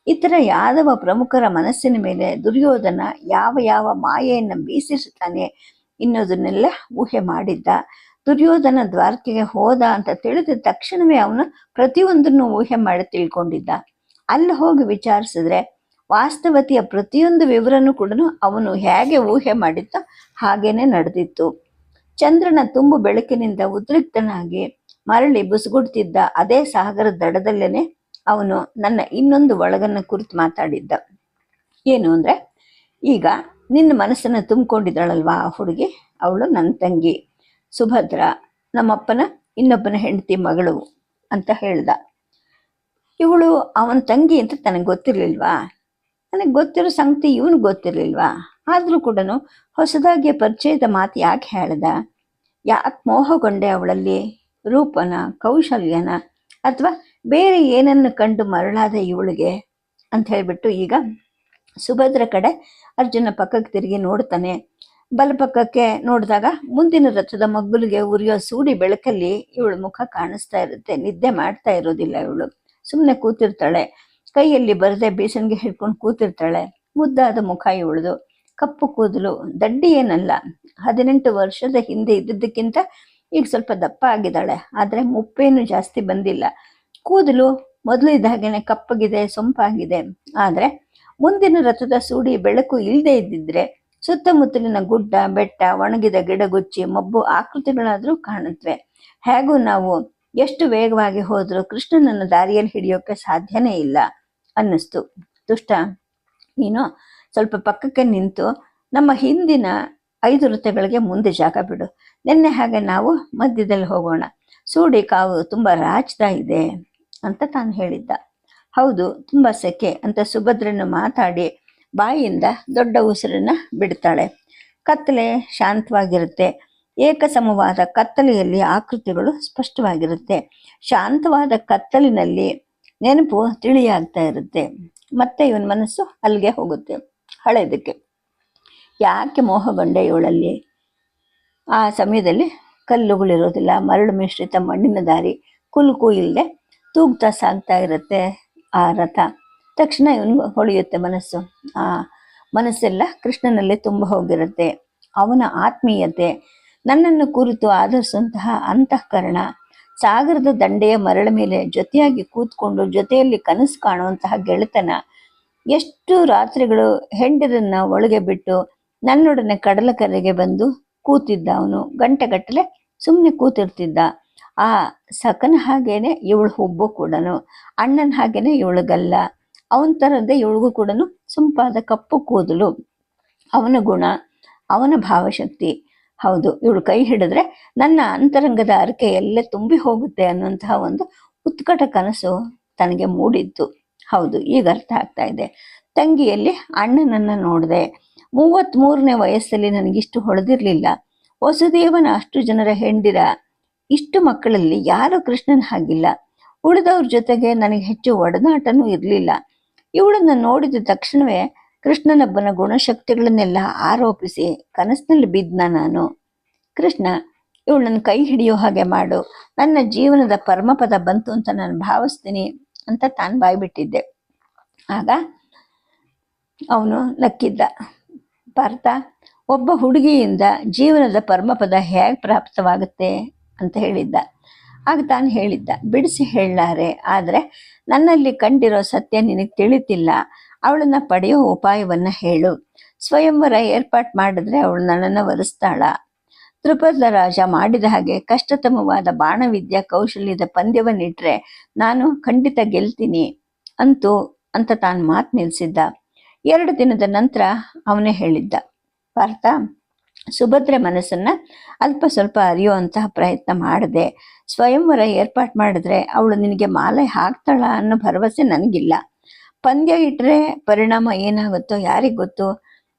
ಇತರ ಯಾದವ ಪ್ರಮುಖರ ಮನಸ್ಸಿನ ಮೇಲೆ ದುರ್ಯೋಧನ ಯಾವ ಯಾವ ಮಾಯೆಯನ್ನು ಬೀಸಿರ್ತಾನೆ ಇನ್ನೋದನ್ನೆಲ್ಲ ಊಹೆ ಮಾಡಿದ್ದ. ದುರ್ಯೋಧನ ದ್ವಾರಕೆಗೆ ಹೋದ ಅಂತ ತಿಳಿದ ತಕ್ಷಣವೇ ಅವನು ಪ್ರತಿಯೊಂದನ್ನು ಊಹೆ ಮಾಡಿ ತಿಳ್ಕೊಂಡಿದ್ದ. ಅಲ್ಲಿ ಹೋಗಿ ವಿಚಾರಿಸಿದ್ರೆ ವಾಸ್ತವತೆಯ ಪ್ರತಿಯೊಂದು ವಿವರನೂ ಕೂಡ ಅವನು ಹೇಗೆ ಊಹೆ ಮಾಡಿತ್ತೋ ಹಾಗೇನೆ ನಡೆದಿತ್ತು. ಚಂದ್ರನ ತುಂಬು ಬೆಳಕಿನಿಂದ ಉದ್ರಿಕ್ತನಾಗಿ ಮರಳಿ ಬುಸುಗುಡ್ತಿದ್ದ ಅದೇ ಸಾಗರದ ದಡದಲ್ಲೇನೆ ಅವನು ನನ್ನ ಇನ್ನೊಂದು ಒಳಗನ್ನ ಕುರಿತು ಮಾತಾಡಿದ್ದ. ಏನು ಅಂದ್ರೆ, ಈಗ ನಿನ್ನ ಮನಸ್ಸನ್ನು ತುಂಬಿಕೊಂಡಿದ್ದಾಳಲ್ವಾ ಆ ಹುಡುಗಿ? ಅವಳು ನನ್ನ ತಂಗಿ. ಸುಭದ್ರ ನಮ್ಮಪ್ಪನ ಇನ್ನೊಬ್ಬನ ಹೆಂಡತಿ ಮಗಳು ಅಂತ ಹೇಳ್ದ. ಇವಳು ಅವನ ತಂಗಿ ಅಂತ ತನಗೆ ಗೊತ್ತಿರಲಿಲ್ವಾ? ನನಗೆ ಗೊತ್ತಿರೋ ಸಂಗತಿ ಇವನು ಗೊತ್ತಿರ್ಲಿಲ್ವಾ? ಆದರೂ ಕೂಡ ಹೊಸದಾಗಿ ಪರಿಚಯದ ಮಾತು ಯಾಕೆ ಹೇಳ್ದ? ಯಾಕೆ ಮೋಹಗೊಂಡೆ ಅವಳಲ್ಲಿ? ರೂಪನ, ಕೌಶಲ್ಯನ ಅಥವಾ ಬೇರೆ ಏನನ್ನು ಕಂಡು ಮರಳಾದ ಇವಳಿಗೆ? ಅಂತ ಹೇಳ್ಬಿಟ್ಟು ಈಗ ಸುಭದ್ರ ಕಡೆ ಅರ್ಜುನ ಪಕ್ಕಕ್ಕೆ ತಿರುಗಿ ನೋಡ್ತಾನೆ. ಬಲಪಕ್ಕಕ್ಕೆ ನೋಡಿದಾಗ ಮುಂದಿನ ರಥದ ಮಗ್ಗುಲಿಗೆ ಉರಿಯೋ ಸೂಡಿ ಬೆಳಕಲ್ಲಿ ಇವಳು ಮುಖ ಕಾಣಿಸ್ತಾ ಇರುತ್ತೆ. ನಿದ್ದೆ ಮಾಡ್ತಾ ಇರೋದಿಲ್ಲ ಇವಳು. ಸುಮ್ಮನೆ ಕೂತಿರ್ತಾಳೆ. ಕೈಯಲ್ಲಿ ಬರದೆ ಬೇಸನ್ಗೆ ಹಿಡ್ಕೊಂಡು ಕೂತಿರ್ತಾಳೆ. ಮುದ್ದಾದ ಮುಖ ಇವಳದು. ಕಪ್ಪು ಕೂದಲು. ದಡ್ಡಿ ಏನಲ್ಲ. ಹದಿನೆಂಟು ವರ್ಷದ ಹಿಂದೆ ಇದ್ದಿದ್ದಕ್ಕಿಂತ ಈಗ ಸ್ವಲ್ಪ ದಪ್ಪ ಆಗಿದ್ದಾಳೆ. ಆದರೆ ಮುಪ್ಪೇನು ಜಾಸ್ತಿ ಬಂದಿಲ್ಲ. ಕೂದಲು ಮೊದಲು ಇದ್ದ ಹಾಗೇನೆ ಕಪ್ಪಗಿದೆ, ಸೊಂಪಾಗಿದೆ. ಆದರೆ ಮುಂದಿನ ರಥದ ಸೂಡಿ ಬೆಳಕು ಇಲ್ಲದೆ ಇದ್ದಿದ್ರೆ ಸುತ್ತಮುತ್ತಲಿನ ಗುಡ್ಡ, ಬೆಟ್ಟ, ಒಣಗಿದ ಗಿಡಗುಚ್ಚಿ, ಮಬ್ಬು ಆಕೃತಿಗಳಾದರೂ ಕಾಣುತ್ತವೆ ಹೇಗೂ ನಾವು ಎಷ್ಟು ವೇಗವಾಗಿ ಹೋದರೂ ಕೃಷ್ಣನನ್ನು ದಾರಿಯಲ್ಲಿ ಹಿಡಿಯೋಕೆ ಸಾಧ್ಯನೇ ಇಲ್ಲ ಅನ್ನಿಸ್ತು. ದುಷ್ಟ, ನೀನು ಸ್ವಲ್ಪ ಪಕ್ಕಕ್ಕೆ ನಿಂತು ನಮ್ಮ ಹಿಂದಿನ ಐದು ವೃತ್ತಗಳಿಗೆ ಮುಂದೆ ಜಾಗ ಬಿಡು. ನಿನ್ನೆ ಹಾಗೆ ನಾವು ಮಧ್ಯದಲ್ಲಿ ಹೋಗೋಣ. ಸೂಡಿ ಕಾವು ತುಂಬ ರಾಚ್ತಾ ಇದೆ ಅಂತ ತಾನು ಹೇಳಿದ್ದ. ಹೌದು, ತುಂಬ ಸೆಕೆ ಅಂತ ಸುಭದ್ರನ್ನು ಮಾತಾಡಿ ಬಾಯಿಯಿಂದ ದೊಡ್ಡ ಉಸಿರನ್ನು ಬಿಡ್ತಾಳೆ. ಕತ್ತಲೆ ಶಾಂತವಾಗಿರುತ್ತೆ. ಏಕಸಮವಾದ ಕತ್ತಲೆಯಲ್ಲಿ ಆಕೃತಿಗಳು ಸ್ಪಷ್ಟವಾಗಿರುತ್ತೆ. ಶಾಂತವಾದ ಕತ್ತಲಿನಲ್ಲಿ ನೆನಪು ತಿಳಿಯಾಗ್ತಾ ಇರುತ್ತೆ. ಮತ್ತೆ ಇವನ ಮನಸ್ಸು ಅಲ್ಲಿಗೆ ಹೋಗುತ್ತೆ. ಹಳೆಯದಕ್ಕೆ ಯಾಕೆ ಮೋಹಗೊಂಡೆ ಇವಳಲ್ಲಿ? ಆ ಸಮಯದಲ್ಲಿ ಕಲ್ಲುಗಳಿರೋದಿಲ್ಲ. ಮರಳು ಮಿಶ್ರಿತ ಮಣ್ಣಿನ ದಾರಿ ಕುಲುಕು ಇಲ್ಲದೆ ತೂಗ್ತಾ ಸಾಗ್ತಾ ಇರುತ್ತೆ ಆ ರಥ. ತಕ್ಷಣ ಇವನಿಗೆ ಹೊಳೆಯುತ್ತೆ ಮನಸ್ಸು. ಆ ಮನಸ್ಸೆಲ್ಲ ಕೃಷ್ಣನಲ್ಲೇ ತುಂಬ ಹೋಗಿರುತ್ತೆ. ಅವನ ಆತ್ಮೀಯತೆ, ನನ್ನನ್ನು ಕುರಿತು ಆಧರಿಸುವಂತಹ ಅಂತಃಕರಣ, ಸಾಗರದ ದಂಡೆಯ ಮರಳ ಮೇಲೆ ಜೊತೆಯಾಗಿ ಕೂತ್ಕೊಂಡು ಜೊತೆಯಲ್ಲಿ ಕನಸು ಕಾಣುವಂತಹ ಗೆಳೆತನ, ಎಷ್ಟು ರಾತ್ರಿಗಳು ಹೆಂಡರನ್ನ ಒಳಗೆ ಬಿಟ್ಟು ನನ್ನೊಡನೆ ಕಡಲ ಕರೆಗೆ ಬಂದು ಕೂತಿದ್ದ ಅವನು. ಗಂಟೆಗಟ್ಟಲೆ ಸುಮ್ಮನೆ ಕೂತಿರ್ತಿದ್ದ. ಆ ಸಕನ ಹಾಗೇನೆ ಇವಳು ಹುಬ್ಬು ಕೂಡ ಅಣ್ಣನ ಹಾಗೇನೆ ಇವಳಿಗಲ್ಲ ಅವನ ಥರದ್ದೇ ಇವಳಿಗೂ ಕೂಡ ಸುಂಪಾದ ಕಪ್ಪು ಕೂದಲು. ಅವನ ಗುಣ, ಅವನ ಭಾವಶಕ್ತಿ. ಹೌದು, ಇವಳು ಕೈ ಹಿಡಿದ್ರೆ ನನ್ನ ಅಂತರಂಗದ ಅರಕೆ ಎಲ್ಲೇ ತುಂಬಿ ಹೋಗುತ್ತೆ ಅನ್ನುವಂತಹ ಒಂದು ಉತ್ಕಟ ಕನಸು ತನಗೆ ಮೂಡಿತ್ತು ಹೌದು, ಈಗ ಅರ್ಥ ಆಗ್ತಾ ಇದೆ. ತಂಗಿಯಲ್ಲಿ ಅಣ್ಣನನ್ನ ನೋಡಿದೆ. ಮೂವತ್ತ್ಮೂರನೇ ವಯಸ್ಸಲ್ಲಿ ನನಗಿಷ್ಟು ಹೊಳೆದಿರಲಿಲ್ಲ ವಸುದೇವನ ಅಷ್ಟು ಜನರ ಹೆಂಡಿರ, ಇಷ್ಟು ಮಕ್ಕಳಲ್ಲಿ ಯಾರು ಕೃಷ್ಣನ ಹಾಗಿಲ್ಲ. ಉಳಿದವ್ರ ಜೊತೆಗೆ ನನಗೆ ಹೆಚ್ಚು ಒಡನಾಟನೂ ಇರಲಿಲ್ಲ. ಇವಳನ್ನು ನೋಡಿದ ತಕ್ಷಣವೇ ಕೃಷ್ಣನೊಬ್ಬನ ಗುಣಶಕ್ತಿಗಳನ್ನೆಲ್ಲ ಆರೋಪಿಸಿ ಕನಸಿನಲ್ಲಿ ಬಿದ್ದ ನಾನು. ಕೃಷ್ಣ, ಇವಳನ್ನು ಕೈ ಹಿಡಿಯೋ ಹಾಗೆ ಮಾಡು. ನನ್ನ ಜೀವನದ ಪರಮಪದ ಬಂತು ಅಂತ ನಾನು ಭಾವಿಸ್ತೀನಿ ಅಂತ ತಾನು ಬಾಯ್ಬಿಟ್ಟಿದ್ದೆ. ಆಗ ಅವನು ನಕ್ಕಿದ್ದ. ಪಾರ್ಥ, ಒಬ್ಬ ಹುಡುಗಿಯಿಂದ ಜೀವನದ ಪರಮಪದ ಹೇಗೆ ಪ್ರಾಪ್ತವಾಗುತ್ತೆ? ಅಂತ ಹೇಳಿದ್ದ. ಆಗ ತಾನು ಹೇಳಿದ್ದ. ಬಿಡಿಸಿ ಹೇಳಲಾರೆ, ಆದರೆ ನನ್ನಲ್ಲಿ ಕಂಡಿರೋ ಸತ್ಯ ನಿನಗೆ ತಿಳಿತಿಲ್ಲ. ಅವಳನ್ನ ಪಡೆಯೋ ಉಪಾಯವನ್ನ ಹೇಳು. ಸ್ವಯಂವರ ಏರ್ಪಾಟ್ ಮಾಡಿದ್ರೆ ಅವಳು ನನ್ನನ್ನ ವರಿಸ್ತಾಳ. ತ್ರಿಪದ ರಾಜ ಮಾಡಿದ ಹಾಗೆ ಕಷ್ಟತಮವಾದ ಬಾಣವಿದ್ಯಾ ಕೌಶಲ್ಯದ ಪಂದ್ಯವನ್ನಿಟ್ರೆ ನಾನು ಖಂಡಿತ ಗೆಲ್ತೀನಿ ಅಂತೂ ಅಂತ ತಾನು ಮಾತು ನಿಲ್ಲಿಸಿದ್ದ ಎರಡು ದಿನದ ನಂತರ ಅವನೇ ಹೇಳಿದ್ದ. ಪಾರ್ಥ? ಸುಭದ್ರೆ ಮನಸ್ಸನ್ನ ಅಲ್ಪ ಸ್ವಲ್ಪ ಅರಿಯುವಂತಹ ಪ್ರಯತ್ನ ಮಾಡಿದೆ. ಸ್ವಯಂವರ ಏರ್ಪಾಟ್ ಮಾಡಿದ್ರೆ ಅವಳು ನಿನಗೆ ಮಾಲೆ ಹಾಕ್ತಾಳ ಅನ್ನೋ ಭರವಸೆ ನನಗಿಲ್ಲ. ಪಂದ್ಯ ಇಟ್ಟರೆ ಪರಿಣಾಮ ಏನಾಗುತ್ತೋ ಯಾರಿಗೆ ಗೊತ್ತು?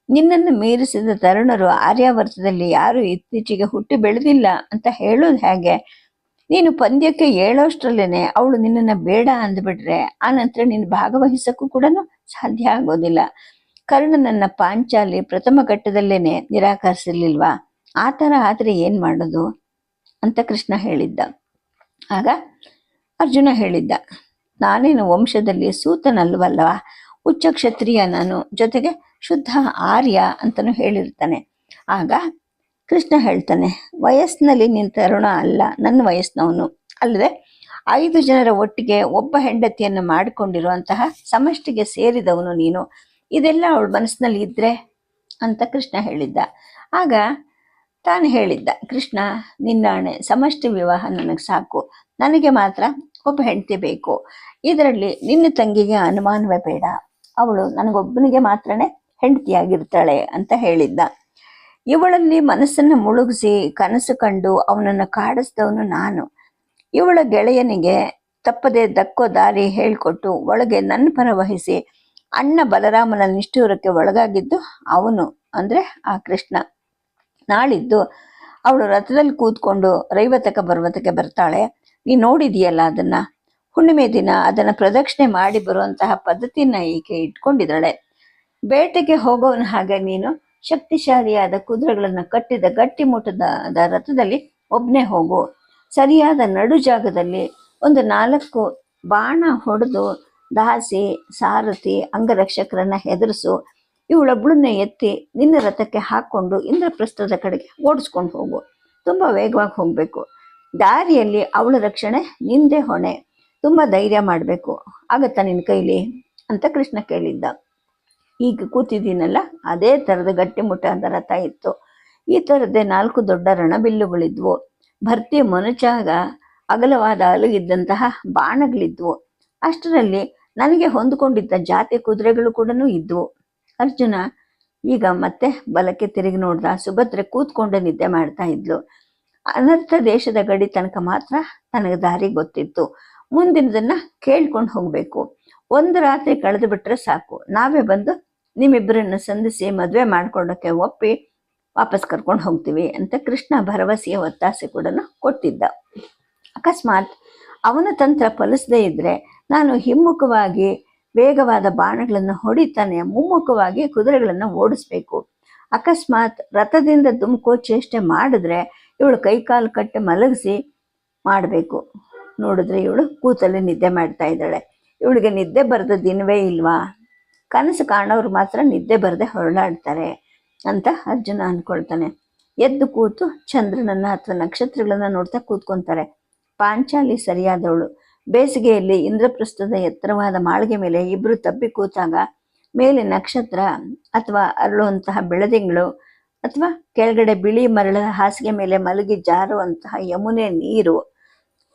ನಿನ್ನನ್ನು ಮೀರಿಸಿದ ತರುಣರು ಆರ್ಯಾವರ್ತದಲ್ಲಿ ಯಾರು ಇತ್ತೀಚೆಗೆ ಹುಟ್ಟಿ ಬೆಳೆದಿಲ್ಲ ಅಂತ ಹೇಳೋದು ಹೇಗೆ? ನೀನು ಪಂದ್ಯಕ್ಕೆ ಹೇಳೋಷ್ಟರಲ್ಲೇನೆ ಅವಳು ನಿನ್ನನ್ನು ಬೇಡ ಅಂದ್ಬಿಟ್ರೆ ಆ ನಂತರ ನೀನು ಭಾಗವಹಿಸೋಕ್ಕೂ ಕೂಡ ಸಾಧ್ಯ ಆಗೋದಿಲ್ಲ. ಕರ್ಣನನ್ನ ಪಾಂಚಾಲಿ ಪ್ರಥಮ ಘಟ್ಟದಲ್ಲೇನೆ ನಿರಾಕರಿಸಲಿಲ್ವಾ ಆ ಥರ ಆದರೆ ಏನು ಮಾಡೋದು? ಅಂತ ಕೃಷ್ಣ ಹೇಳಿದ್ದ. ಆಗ ಅರ್ಜುನ ಹೇಳಿದ್ದ, ನಾನೇನು ವಂಶದಲ್ಲಿ ಸೂತನಲ್ವಲ್ವಾ? ಉಚ್ಚ ಕ್ಷತ್ರಿಯ ನಾನು, ಜೊತೆಗೆ ಶುದ್ಧ ಆರ್ಯ ಅಂತಲೂ ಹೇಳಿರ್ತಾನೆ. ಆಗ ಕೃಷ್ಣ ಹೇಳ್ತಾನೆ, ವಯಸ್ಸಿನಲ್ಲಿ ನಿನ್ನ ತರುಣ ಅಲ್ಲ ನನ್ನ ವಯಸ್ಸಿನವನು. ಅಲ್ಲದೆ ಐದು ಜನರ ಒಟ್ಟಿಗೆ ಒಬ್ಬ ಹೆಂಡತಿಯನ್ನು ಮಾಡಿಕೊಂಡಿರುವಂತಹ ಸಮಷ್ಟಿಗೆ ಸೇರಿದವನು ನೀನು. ಇದೆಲ್ಲ ಅವಳ ಮನಸ್ಸಿನಲ್ಲಿ ಇದ್ರೆ ಅಂತ ಕೃಷ್ಣ ಹೇಳಿದ್ದ. ಆಗ ತಾನು ಹೇಳಿದ್ದ, ಕೃಷ್ಣ ನಿನ್ನಾಣೆ ಸಮಷ್ಟಿ ವಿವಾಹ ನನಗೆ ಸಾಕು. ನನಗೆ ಮಾತ್ರ ಒಬ್ಬ ಹೆಂಡತಿ ಬೇಕು. ಇದರಲ್ಲಿ ನಿನ್ನ ತಂಗಿಗೆ ಅನುಮಾನವೇ ಬೇಡ. ಅವಳು ನನಗೊಬ್ಬನಿಗೆ ಮಾತ್ರನೇ ಹೆಂಡತಿಯಾಗಿರ್ತಾಳೆ ಅಂತ ಹೇಳಿದ್ದ. ಇವಳಲ್ಲಿ ಮನಸ್ಸನ್ನು ಮುಳುಗಿಸಿ ಕನಸು ಕಂಡು ಅವನನ್ನು ಕಾಡಿಸಿದವನು ನಾನು. ಇವಳ ಗೆಳೆಯನಿಗೆ ತಪ್ಪದೆ ದಕ್ಕೋ ದಾರಿ ಹೇಳಿಕೊಟ್ಟು ಒಳಗೆ ನನ್ನ ಪರ ವಹಿಸಿ ಅಣ್ಣ ಬಲರಾಮನ ನಿಷ್ಠೂರಕ್ಕೆ ಒಳಗಾಗಿದ್ದು ಅವನು ಅಂದ್ರೆ ಆ ಕೃಷ್ಣ. ನಾಳಿದ್ದು ಅವಳು ರಥದಲ್ಲಿ ಕೂತ್ಕೊಂಡು ರೈವತಕ ಪರ್ವತಕ್ಕೆ ಬರ್ತಾಳೆ. ನೀ ನೋಡಿದೀಯಲ್ಲ ಅದನ್ನ? ಹುಣ್ಣಿಮೆ ದಿನ ಅದನ್ನ ಪ್ರದಕ್ಷಿಣೆ ಮಾಡಿ ಬರುವಂತಹ ಪದ್ಧತಿಯನ್ನ ಈಕೆ ಇಟ್ಕೊಂಡಿದ್ದಾಳೆ. ಬೇಟೆಗೆ ಹೋಗೋವನ ಹಾಗೆ ನೀನು ಶಕ್ತಿಶಾಲಿಯಾದ ಕುದುರೆಗಳನ್ನ ಕಟ್ಟಿದ ಗಟ್ಟಿ ಮುಟ್ಟದ ರಥದಲ್ಲಿ ಒಬ್ನೇ ಹೋಗು. ಸರಿಯಾದ ನಡು ಜಾಗದಲ್ಲಿ ಒಂದು ನಾಲ್ಕು ಬಾಣ ಹೊಡೆದು ದಾಸಿ, ಸಾರಥಿ, ಅಂಗರಕ್ಷಕರನ್ನ ಹೆದರಿಸು ಇವಳೊಬ್ಳನ್ನ ಎತ್ತಿ ನಿನ್ನ ರಥಕ್ಕೆ ಹಾಕೊಂಡು ಇಂದ್ರಪ್ರಸ್ಥದ ಕಡೆಗೆ ಓಡಿಸ್ಕೊಂಡು ಹೋಗು. ತುಂಬ ವೇಗವಾಗಿ ಹೋಗಬೇಕು. ದಾರಿಯಲ್ಲಿ ಅವಳ ರಕ್ಷಣೆ ನಿಂದೆ ಹೊಣೆ. ತುಂಬ ಧೈರ್ಯ ಮಾಡಬೇಕು. ಆಗತ್ತಾ ನಿನ್ನ ಕೈಲಿ? ಅಂತ ಕೃಷ್ಣ ಕೇಳಿದ್ದ. ಈಗ ಕೂತಿದ್ದೀನಲ್ಲ? ಅದೇ ಥರದ ಗಟ್ಟಿಮುಟ್ಟಾದ ರಥ ಇತ್ತು. ಈ ಥರದ್ದೇ ನಾಲ್ಕು ದೊಡ್ಡ ರಣಬಿಲ್ಲುಗಳಿದ್ವು. ಭರ್ತಿ ಮೊನಚಾಗ ಅಗಲವಾದ ಅಲುಗಿದ್ದಂತಹ ಬಾಣಗಳಿದ್ವು. ಅಷ್ಟರಲ್ಲಿ ನನಗೆ ಹೊಂದಿಕೊಂಡಿದ್ದ ಜಾತಿ ಕುದುರೆಗಳು ಕೂಡ ಇದ್ವು. ಅರ್ಜುನ ಈಗ ಮತ್ತೆ ಬಲಕ್ಕೆ ತಿರುಗಿ ನೋಡ್ದ ಸುಭದ್ರೆ ಕೂತ್ಕೊಂಡು ನಿದ್ದೆ ಮಾಡ್ತಾ ಇದ್ಲು. ಅನರ್ಥ ದೇಶದ ಗಡಿ ತನಕ ಮಾತ್ರ ನನಗೆ ದಾರಿ ಗೊತ್ತಿತ್ತು. ಮುಂದಿನದನ್ನ ಕೇಳ್ಕೊಂಡು ಹೋಗ್ಬೇಕು. ಒಂದು ರಾತ್ರಿ ಕಳೆದು ಬಿಟ್ರೆ ಸಾಕು. ನಾವೇ ಬಂದು ನಿಮ್ಮಿಬ್ಬರನ್ನು ಸಂಧಿಸಿ ಮದುವೆ ಮಾಡ್ಕೊಳ್ಳೋಕೆ ಒಪ್ಪಿ ವಾಪಸ್ ಕರ್ಕೊಂಡು ಹೋಗ್ತೀವಿ ಅಂತ ಕೃಷ್ಣ ಭರವಸೆಯ ಒತ್ತಾಸೆ ಕೂಡ ಕೊಟ್ಟಿದ್ದ. ಅಕಸ್ಮಾತ್ ಅವನ ತಂತ್ರ ಫಲಿಸದೇ ಇದ್ರೆ ನಾನು ಹಿಮ್ಮುಖವಾಗಿ ವೇಗವಾದ ಬಾಣಗಳನ್ನು ಹೊಡಿತಾನೆ ಮುಮ್ಮುಖವಾಗಿ ಕುದುರೆಗಳನ್ನು ಓಡಿಸ್ಬೇಕು. ಅಕಸ್ಮಾತ್ ರಥದಿಂದ ದುಮ್ಕೋ ಚೇಷ್ಟೆ ಮಾಡಿದ್ರೆ ಇವಳು ಕೈಕಾಲು ಕಟ್ಟಿ ಮಲಗಿಸಿ ಮಾಡಬೇಕು. ನೋಡಿದ್ರೆ ಇವಳು ಕೂತಲ್ಲಿ ನಿದ್ದೆ ಮಾಡ್ತಾ ಇದ್ದಾಳೆ. ಇವಳಿಗೆ ನಿದ್ದೆ ಬರೆದ ದಿನವೇ ಇಲ್ವಾ? ಕನಸು ಕಾಣೋರು ಮಾತ್ರ ನಿದ್ದೆ ಬರದೆ ಹೊರಳಾಡ್ತಾರೆ ಅಂತ ಅರ್ಜುನ ಅನ್ಕೊಳ್ತಾನೆ. ಎದ್ದು ಕೂತು ಚಂದ್ರನನ್ನ ಅಥವಾ ನಕ್ಷತ್ರಗಳನ್ನ ನೋಡ್ತಾ ಕೂತ್ಕೊಂತಾರೆ. ಪಾಂಚಾಲಿ ಸರಿಯಾದವಳು. ಬೇಸಿಗೆಯಲ್ಲಿ ಇಂದ್ರಪ್ರಸ್ಥದ ಎತ್ತರವಾದ ಮಾಳಿಗೆ ಮೇಲೆ ಇಬ್ರು ತಬ್ಬಿ ಕೂತಾಗ ಮೇಲೆ ನಕ್ಷತ್ರ ಅಥವಾ ಅರಳುವಂತಹ ಬೆಳದಿಂಗಳು ಅಥವಾ ಕೆಳಗಡೆ ಬಿಳಿ ಮರಳ ಹಾಸಿಗೆ ಮೇಲೆ ಮಲಗಿ ಜಾರುವಂತಹ ಯಮುನೆ ನೀರು,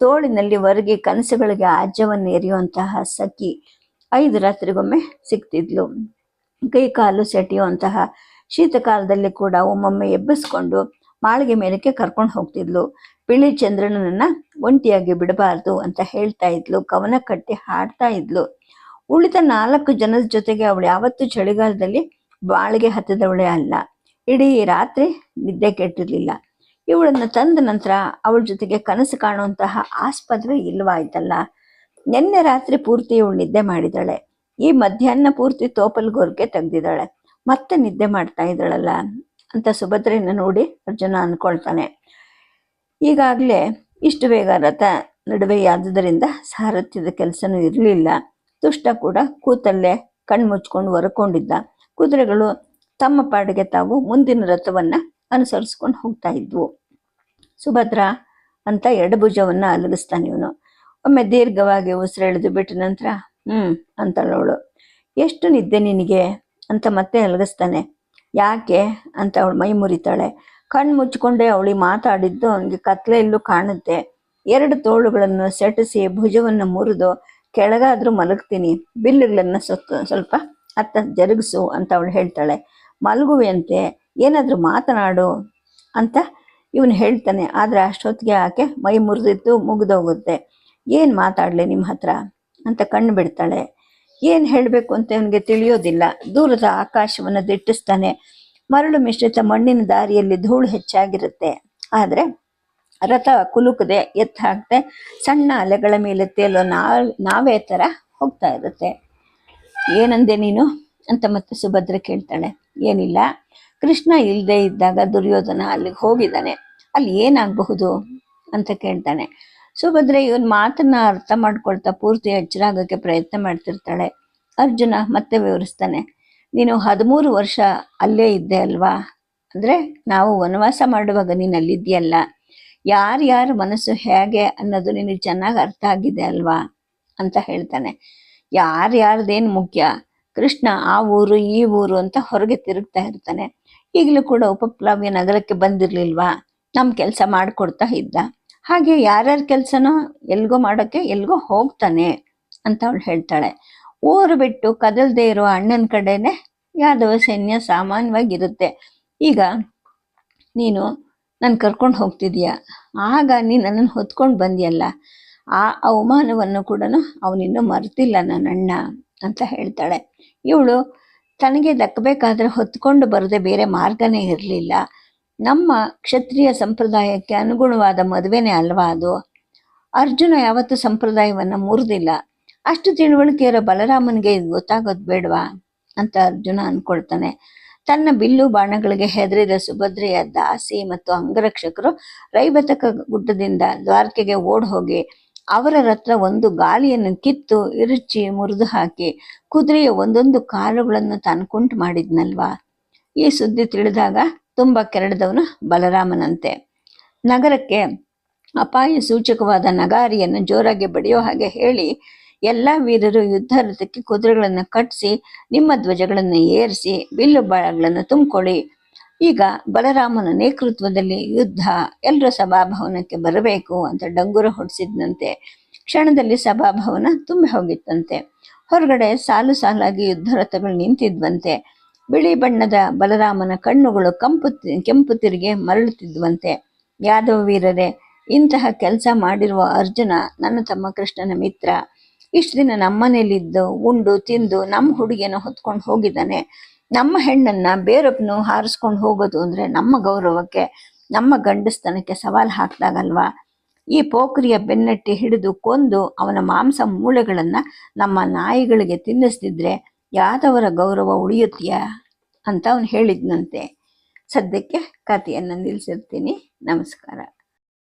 ತೋಳಿನಲ್ಲಿ ಹೊರಗೆ ಕನಸುಗಳಿಗೆ ಆಜ್ಯವನ್ನು ಎರೆಯುವಂತಹ ಸಖಿ ಐದು ರಾತ್ರಿಗೊಮ್ಮೆ ಸಿಗ್ತಿದ್ಲು ಕೈ ಕಾಲು ಸೆಟೆಯುವಂತಹ ಶೀತಕಾಲದಲ್ಲಿ ಕೂಡ ಒಮ್ಮೊಮ್ಮೆ ಎಬ್ಬಿಸ್ಕೊಂಡು ಮಾಳಿಗೆ ಮೇಲಕ್ಕೆ ಕರ್ಕೊಂಡು ಹೋಗ್ತಿದ್ಲು. ಬಿಳಿ ಚಂದ್ರನನ್ನ ಒಂಟಿಯಾಗಿ ಬಿಡಬಾರ್ದು ಅಂತ ಹೇಳ್ತಾ ಇದ್ಲು, ಕವನ ಕಟ್ಟಿ ಹಾಡ್ತಾ ಇದ್ಲು. ಉಳಿದ ನಾಲ್ಕು ಜನದ ಜೊತೆಗೆ ಅವಳು ಯಾವತ್ತು ಚಳಿಗಾಲದಲ್ಲಿ ಬಾಳಿಗೆ ಹತ್ತಿದವಳೇ ಅಲ್ಲ. ಇಡೀ ರಾತ್ರಿ ನಿದ್ದೆ ಕೆಟ್ಟಿರ್ಲಿಲ್ಲ. ಇವಳನ್ನ ತಂದ ನಂತರ ಅವಳ ಜೊತೆಗೆ ಕನಸು ಕಾಣುವಂತಹ ಆಸ್ಪದವೇ ಇಲ್ವಾಯ್ತಲ್ಲ ನಿನ್ನೆ ರಾತ್ರಿ ಪೂರ್ತಿ ಇವಳು ನಿದ್ದೆ ಮಾಡಿದಾಳೆ. ಈ ಮಧ್ಯಾಹ್ನ ಪೂರ್ತಿ ತೋಪಲ್ಗೋರ್ಗೆ ತೆಗ್ದಿದ್ದಾಳೆ. ಮತ್ತೆ ನಿದ್ದೆ ಮಾಡ್ತಾ ಇದ್ದಾಳಲ್ಲ ಅಂತ ಸುಭದ್ರೆಯನ್ನ ನೋಡಿ ಅರ್ಜುನ ಅನ್ಕೊಳ್ತಾನೆ. ಈಗಾಗಲೇ ಇಷ್ಟು ಬೇಗ ರಥ ನಡುವೆಯಾದುದರಿಂದ ಸಾರಥ್ಯದ ಕೆಲಸನೂ ಇರಲಿಲ್ಲ. ದುಷ್ಟ ಕೂಡ ಕೂತಲ್ಲೇ ಕಣ್ಣು ಮುಚ್ಕೊಂಡು ಹೊರಕೊಂಡಿದ್ದ. ಕುದುರೆಗಳು ತಮ್ಮ ಪಾಡಿಗೆ ತಾವು ಮುಂದಿನ ರಥವನ್ನು ಅನುಸರಿಸ್ಕೊಂಡು ಹೋಗ್ತಾ ಇದ್ವು. ಸುಭದ್ರ ಅಂತ ಎಡಭುಜವನ್ನ ಅಲಗಿಸ್ತಾನೆ ಇವನು. ಒಮ್ಮೆ ದೀರ್ಘವಾಗಿ ಉಸಿರೆಳೆದು ಬಿಟ್ಟ ನಂತರ, ಹ್ಮ್ ಅಂತಳವಳು ಎಷ್ಟು ನಿದ್ದೆ ನಿನಗೆ? ಅಂತ ಮತ್ತೆ ಅಲಗಿಸ್ತಾನೆ. ಯಾಕೆ ಅಂತ ಅವಳು ಮೈ ಮುರಿತಾಳೆ. ಕಣ್ಣು ಮುಚ್ಕೊಂಡೆ ಅವಳಿ ಮಾತಾಡಿದ್ದು ಅವನಿಗೆ ಕತ್ಲೆಯಲ್ಲೂ ಕಾಣುತ್ತೆ. ಎರಡು ತೋಳುಗಳನ್ನು ಸೆಟಸಿ ಭುಜವನ್ನು ಮುರಿದು, ಕೆಳಗಾದರೂ ಮಲಗ್ತೀನಿ, ಬಿಲ್ಲುಗಳನ್ನು ಸ್ವಲ್ಪ ಸ್ವಲ್ಪ ಅತ್ತ ಜರುಗಿಸು ಅಂತ ಅವಳು ಹೇಳ್ತಾಳೆ. ಮಲಗುವೆಯಂತೆ, ಏನಾದರೂ ಮಾತನಾಡು ಅಂತ ಇವನು ಹೇಳ್ತಾನೆ. ಆದರೆ ಅಷ್ಟೊತ್ತಿಗೆ ಆಕೆ ಮೈ ಮುರಿದಿತ್ತು ಮುಗಿದೋಗುತ್ತೆ. ಏನು ಮಾತಾಡಲಿ ನಿಮ್ಮ ಹತ್ರ? ಅಂತ ಕಣ್ಣು ಬಿಡ್ತಾಳೆ. ಏನು ಹೇಳಬೇಕು ಅಂತ ಅವನಿಗೆ ತಿಳಿಯೋದಿಲ್ಲ. ದೂರದ ಆಕಾಶವನ್ನು ದಿಟ್ಟಿಸ್ತಾನೆ. ಮರಳು ಮಿಶ್ರಿತ ಮಣ್ಣಿನ ದಾರಿಯಲ್ಲಿ ಧೂಳು ಹೆಚ್ಚಾಗಿರುತ್ತೆ. ಆದರೆ ರಥ ಕುಲುಕದೆ ಎತ್ತ ಹಾಕದೆ ಸಣ್ಣ ಅಲೆಗಳ ಮೇಲೆ ತೇಲೋ ನಾವ್ ನಾವೇ ಥರ ಹೋಗ್ತಾ ಇರುತ್ತೆ. ಏನಂದೆ ನೀನು? ಅಂತ ಮತ್ತೆ ಸುಭದ್ರ ಕೇಳ್ತಾಳೆ. ಏನಿಲ್ಲ. ಕೃಷ್ಣ ಇಲ್ಲದೆ ಇದ್ದಾಗ ದುರ್ಯೋಧನ ಅಲ್ಲಿಗೆ ಹೋಗಿದ್ದಾನೆ. ಅಲ್ಲಿ ಏನಾಗಬಹುದು? ಅಂತ ಕೇಳ್ತಾನೆ. ಸುಭದ್ರೆ ಇವನ್ ಮಾತನ್ನ ಅರ್ಥ ಮಾಡ್ಕೊಳ್ತಾ ಪೂರ್ತಿ ಎಚ್ಚರಾಗಕ್ಕೆ ಪ್ರಯತ್ನ ಮಾಡ್ತಿರ್ತಾಳೆ. ಅರ್ಜುನ ಮತ್ತೆ ವಿವರಿಸ್ತಾನೆ, ನೀನು ಹದಿಮೂರು ವರ್ಷ ಅಲ್ಲೇ ಇದ್ದೆ ಅಲ್ವಾ? ಅಂದ್ರೆ ನಾವು ವನವಾಸ ಮಾಡುವಾಗ ನೀನು ಅಲ್ಲಿದ್ಯಲ್ಲ ಯಾರ್ಯಾರ ಮನಸ್ಸು ಹೇಗೆ ಅನ್ನೋದು ನಿನಗೆ ಚೆನ್ನಾಗಿ ಅರ್ಥ ಆಗಿದೆ ಅಲ್ವಾ? ಅಂತ ಹೇಳ್ತಾನೆ. ಯಾರ್ಯಾರ್ದೇನು ಮುಖ್ಯ? ಕೃಷ್ಣ ಆ ಊರು, ಈ ಊರು ಅಂತ ಹೊರಗೆ ತಿರುಗ್ತಾ ಇರ್ತಾನೆ. ಈಗಲೂ ಕೂಡ ಉಪಪ್ಲವ್ಯ ನಗರಕ್ಕೆ ಬಂದಿರಲಿಲ್ವಾ? ನಮ್ಮ ಕೆಲಸ ಮಾಡಿಕೊಡ್ತಾ ಇದ್ದ. ಹಾಗೆ ಯಾರ್ಯಾರ ಕೆಲಸನೋ ಎಲ್ಗೋ ಮಾಡೋಕ್ಕೆ ಎಲ್ಗೋ ಹೋಗ್ತಾನೆ ಅಂತ ಅವಳು ಹೇಳ್ತಾಳೆ. ಊರು ಬಿಟ್ಟು ಕದಲ್ದೇ ಇರೋ ಅಣ್ಣನ ಕಡೆನೆ ಯಾದವ ಸೈನ್ಯ ಸಾಮಾನ್ಯವಾಗಿರುತ್ತೆ. ಈಗ ನೀನು ನಾನು ಕರ್ಕೊಂಡು ಹೋಗ್ತಿದೀಯ? ಆಗ ನೀನು ನನ್ನನ್ನು ಹೊತ್ಕೊಂಡು ಬಂದಿಯಲ್ಲ? ಆ ಅವಮಾನವನ್ನು ಕೂಡ ಅವನಿನ್ನೂ ಮರ್ತಿಲ್ಲ ನನ್ನ ಅಣ್ಣ ಅಂತ ಹೇಳ್ತಾಳೆ. ಇವಳು ತನಗೆ ದಕ್ಕಬೇಕಾದ್ರೆ ಹೊತ್ಕೊಂಡು ಬರದೆ ಬೇರೆ ಮಾರ್ಗನೇ ಇರಲಿಲ್ಲ. ನಮ್ಮ ಕ್ಷತ್ರಿಯ ಸಂಪ್ರದಾಯಕ್ಕೆ ಅನುಗುಣವಾದ ಮದುವೆನೇ ಅಲ್ವಾ ಅದು? ಅರ್ಜುನ ಯಾವತ್ತೂ ಸಂಪ್ರದಾಯವನ್ನ ಮುರಿದಿಲ್ಲ. ಅಷ್ಟು ತಿಳುವಳಿಕೆ ಇರೋ ಬಲರಾಮನಿಗೆ ಇದು ಗೊತ್ತಾಗೋದು ಬೇಡವಾ? ಅಂತ ಅರ್ಜುನ ಅನ್ಕೊಳ್ತಾನೆ. ತನ್ನ ಬಿಲ್ಲು ಬಾಣಗಳಿಗೆ ಹೆದರಿದ ಸುಭದ್ರೆಯ ದಾಸಿ ಮತ್ತು ಅಂಗರಕ್ಷಕರು ರೈಬತಕ ಗುಡ್ಡದಿಂದ ದ್ವಾರಕೆಗೆ ಓಡ್ ಹೋಗಿ ಅವರ ರತ್ರ ಒಂದು ಗಾಲಿಯನ್ನು ಕಿತ್ತು ಇರುಚಿ ಮುರಿದು ಹಾಕಿ ಕುದುರೆಯ ಒಂದೊಂದು ಕಾಲುಗಳನ್ನು ತಾನು ಕುಂಟು ಮಾಡಿದ್ನಲ್ವಾ? ಈ ಸುದ್ದಿ ತಿಳಿದಾಗ ತುಂಬ ಕೆರಳಿದವನು ಬಲರಾಮನಂತೆ. ನಗರಕ್ಕೆ ಅಪಾಯ ಸೂಚಕವಾದ ನಗಾರಿಯನ್ನು ಜೋರಾಗಿ ಬಡಿಯೋ ಹಾಗೆ ಹೇಳಿ ಎಲ್ಲ ವೀರರು ಯುದ್ಧ ರಥಕ್ಕೆ ಕುದುರೆಗಳನ್ನು ಕಟ್ಟಿಸಿ ನಿಮ್ಮ ಧ್ವಜಗಳನ್ನು ಏರಿಸಿ, ಬಿಲ್ಲು ಬಾಳಗಳನ್ನು ತುಂಬಿಕೊಳ್ಳಿ. ಈಗ ಬಲರಾಮನ ನೇತೃತ್ವದಲ್ಲಿ ಯುದ್ಧ ಎಲ್ಲರೂ ಸಭಾಭವನಕ್ಕೆ ಬರಬೇಕು ಅಂತ ಡಂಗುರ ಹೊಡಿಸಿದ್ನಂತೆ. ಕ್ಷಣದಲ್ಲಿ ಸಭಾಭವನ ತುಂಬಿ ಹೋಗಿತ್ತಂತೆ. ಹೊರಗಡೆ ಸಾಲು ಸಾಲಾಗಿ ಯುದ್ಧ ರಥಗಳು ನಿಂತಿದ್ವಂತೆ. ಬಿಳಿ ಬಣ್ಣದ ಬಲರಾಮನ ಕಣ್ಣುಗಳು ಕಂಪು ಕೆಂಪು ತಿರುಗಿ ಮರಳುತ್ತಿದ್ದುವಂತೆ. ಯಾದವ ವೀರರೇ, ಇಂತಹ ಕೆಲಸ ಮಾಡಿರುವ ಅರ್ಜುನ ನನ್ನ ತಮ್ಮ ಕೃಷ್ಣನ ಮಿತ್ರ. ಇಷ್ಟು ದಿನ ನಮ್ಮನೇಲಿದ್ದು, ಉಂಡು, ತಿಂದು ನಮ್ಮ ಹುಡುಗಿಯನ್ನು ಹೊತ್ಕೊಂಡು ಹೋಗಿದ್ದಾನೆ. ನಮ್ಮ ಹೆಣ್ಣನ್ನ ಬೇರೊಬ್ಬನು ಹಾರಿಸ್ಕೊಂಡು ಹೋಗೋದು ಅಂದ್ರೆ ನಮ್ಮ ಗೌರವಕ್ಕೆ, ನಮ್ಮ ಗಂಡಸ್ತನಕ್ಕೆ ಸವಾಲು ಹಾಕ್ದಾಗಲ್ವಾ? ಈ ಪೋಖರಿಯ ಬೆನ್ನಟ್ಟಿ ಹಿಡಿದು ಕೊಂದು ಅವನ ಮಾಂಸ ಮೂಳೆಗಳನ್ನ ನಮ್ಮ ನಾಯಿಗಳಿಗೆ ತಿನ್ನಿಸ್ತಿದ್ರೆ ಯಾದವರ ಗೌರವ ಉಳಿಯುತ್ತೀಯಾ ಅಂತ ಅವನು ಹೇಳಿದ್ನಂತೆ. ಸದ್ಯಕ್ಕೆ ಕಥೆಯನ್ನು ನಿಲ್ಲಿಸಿರ್ತೀನಿ ನಮಸ್ಕಾರ.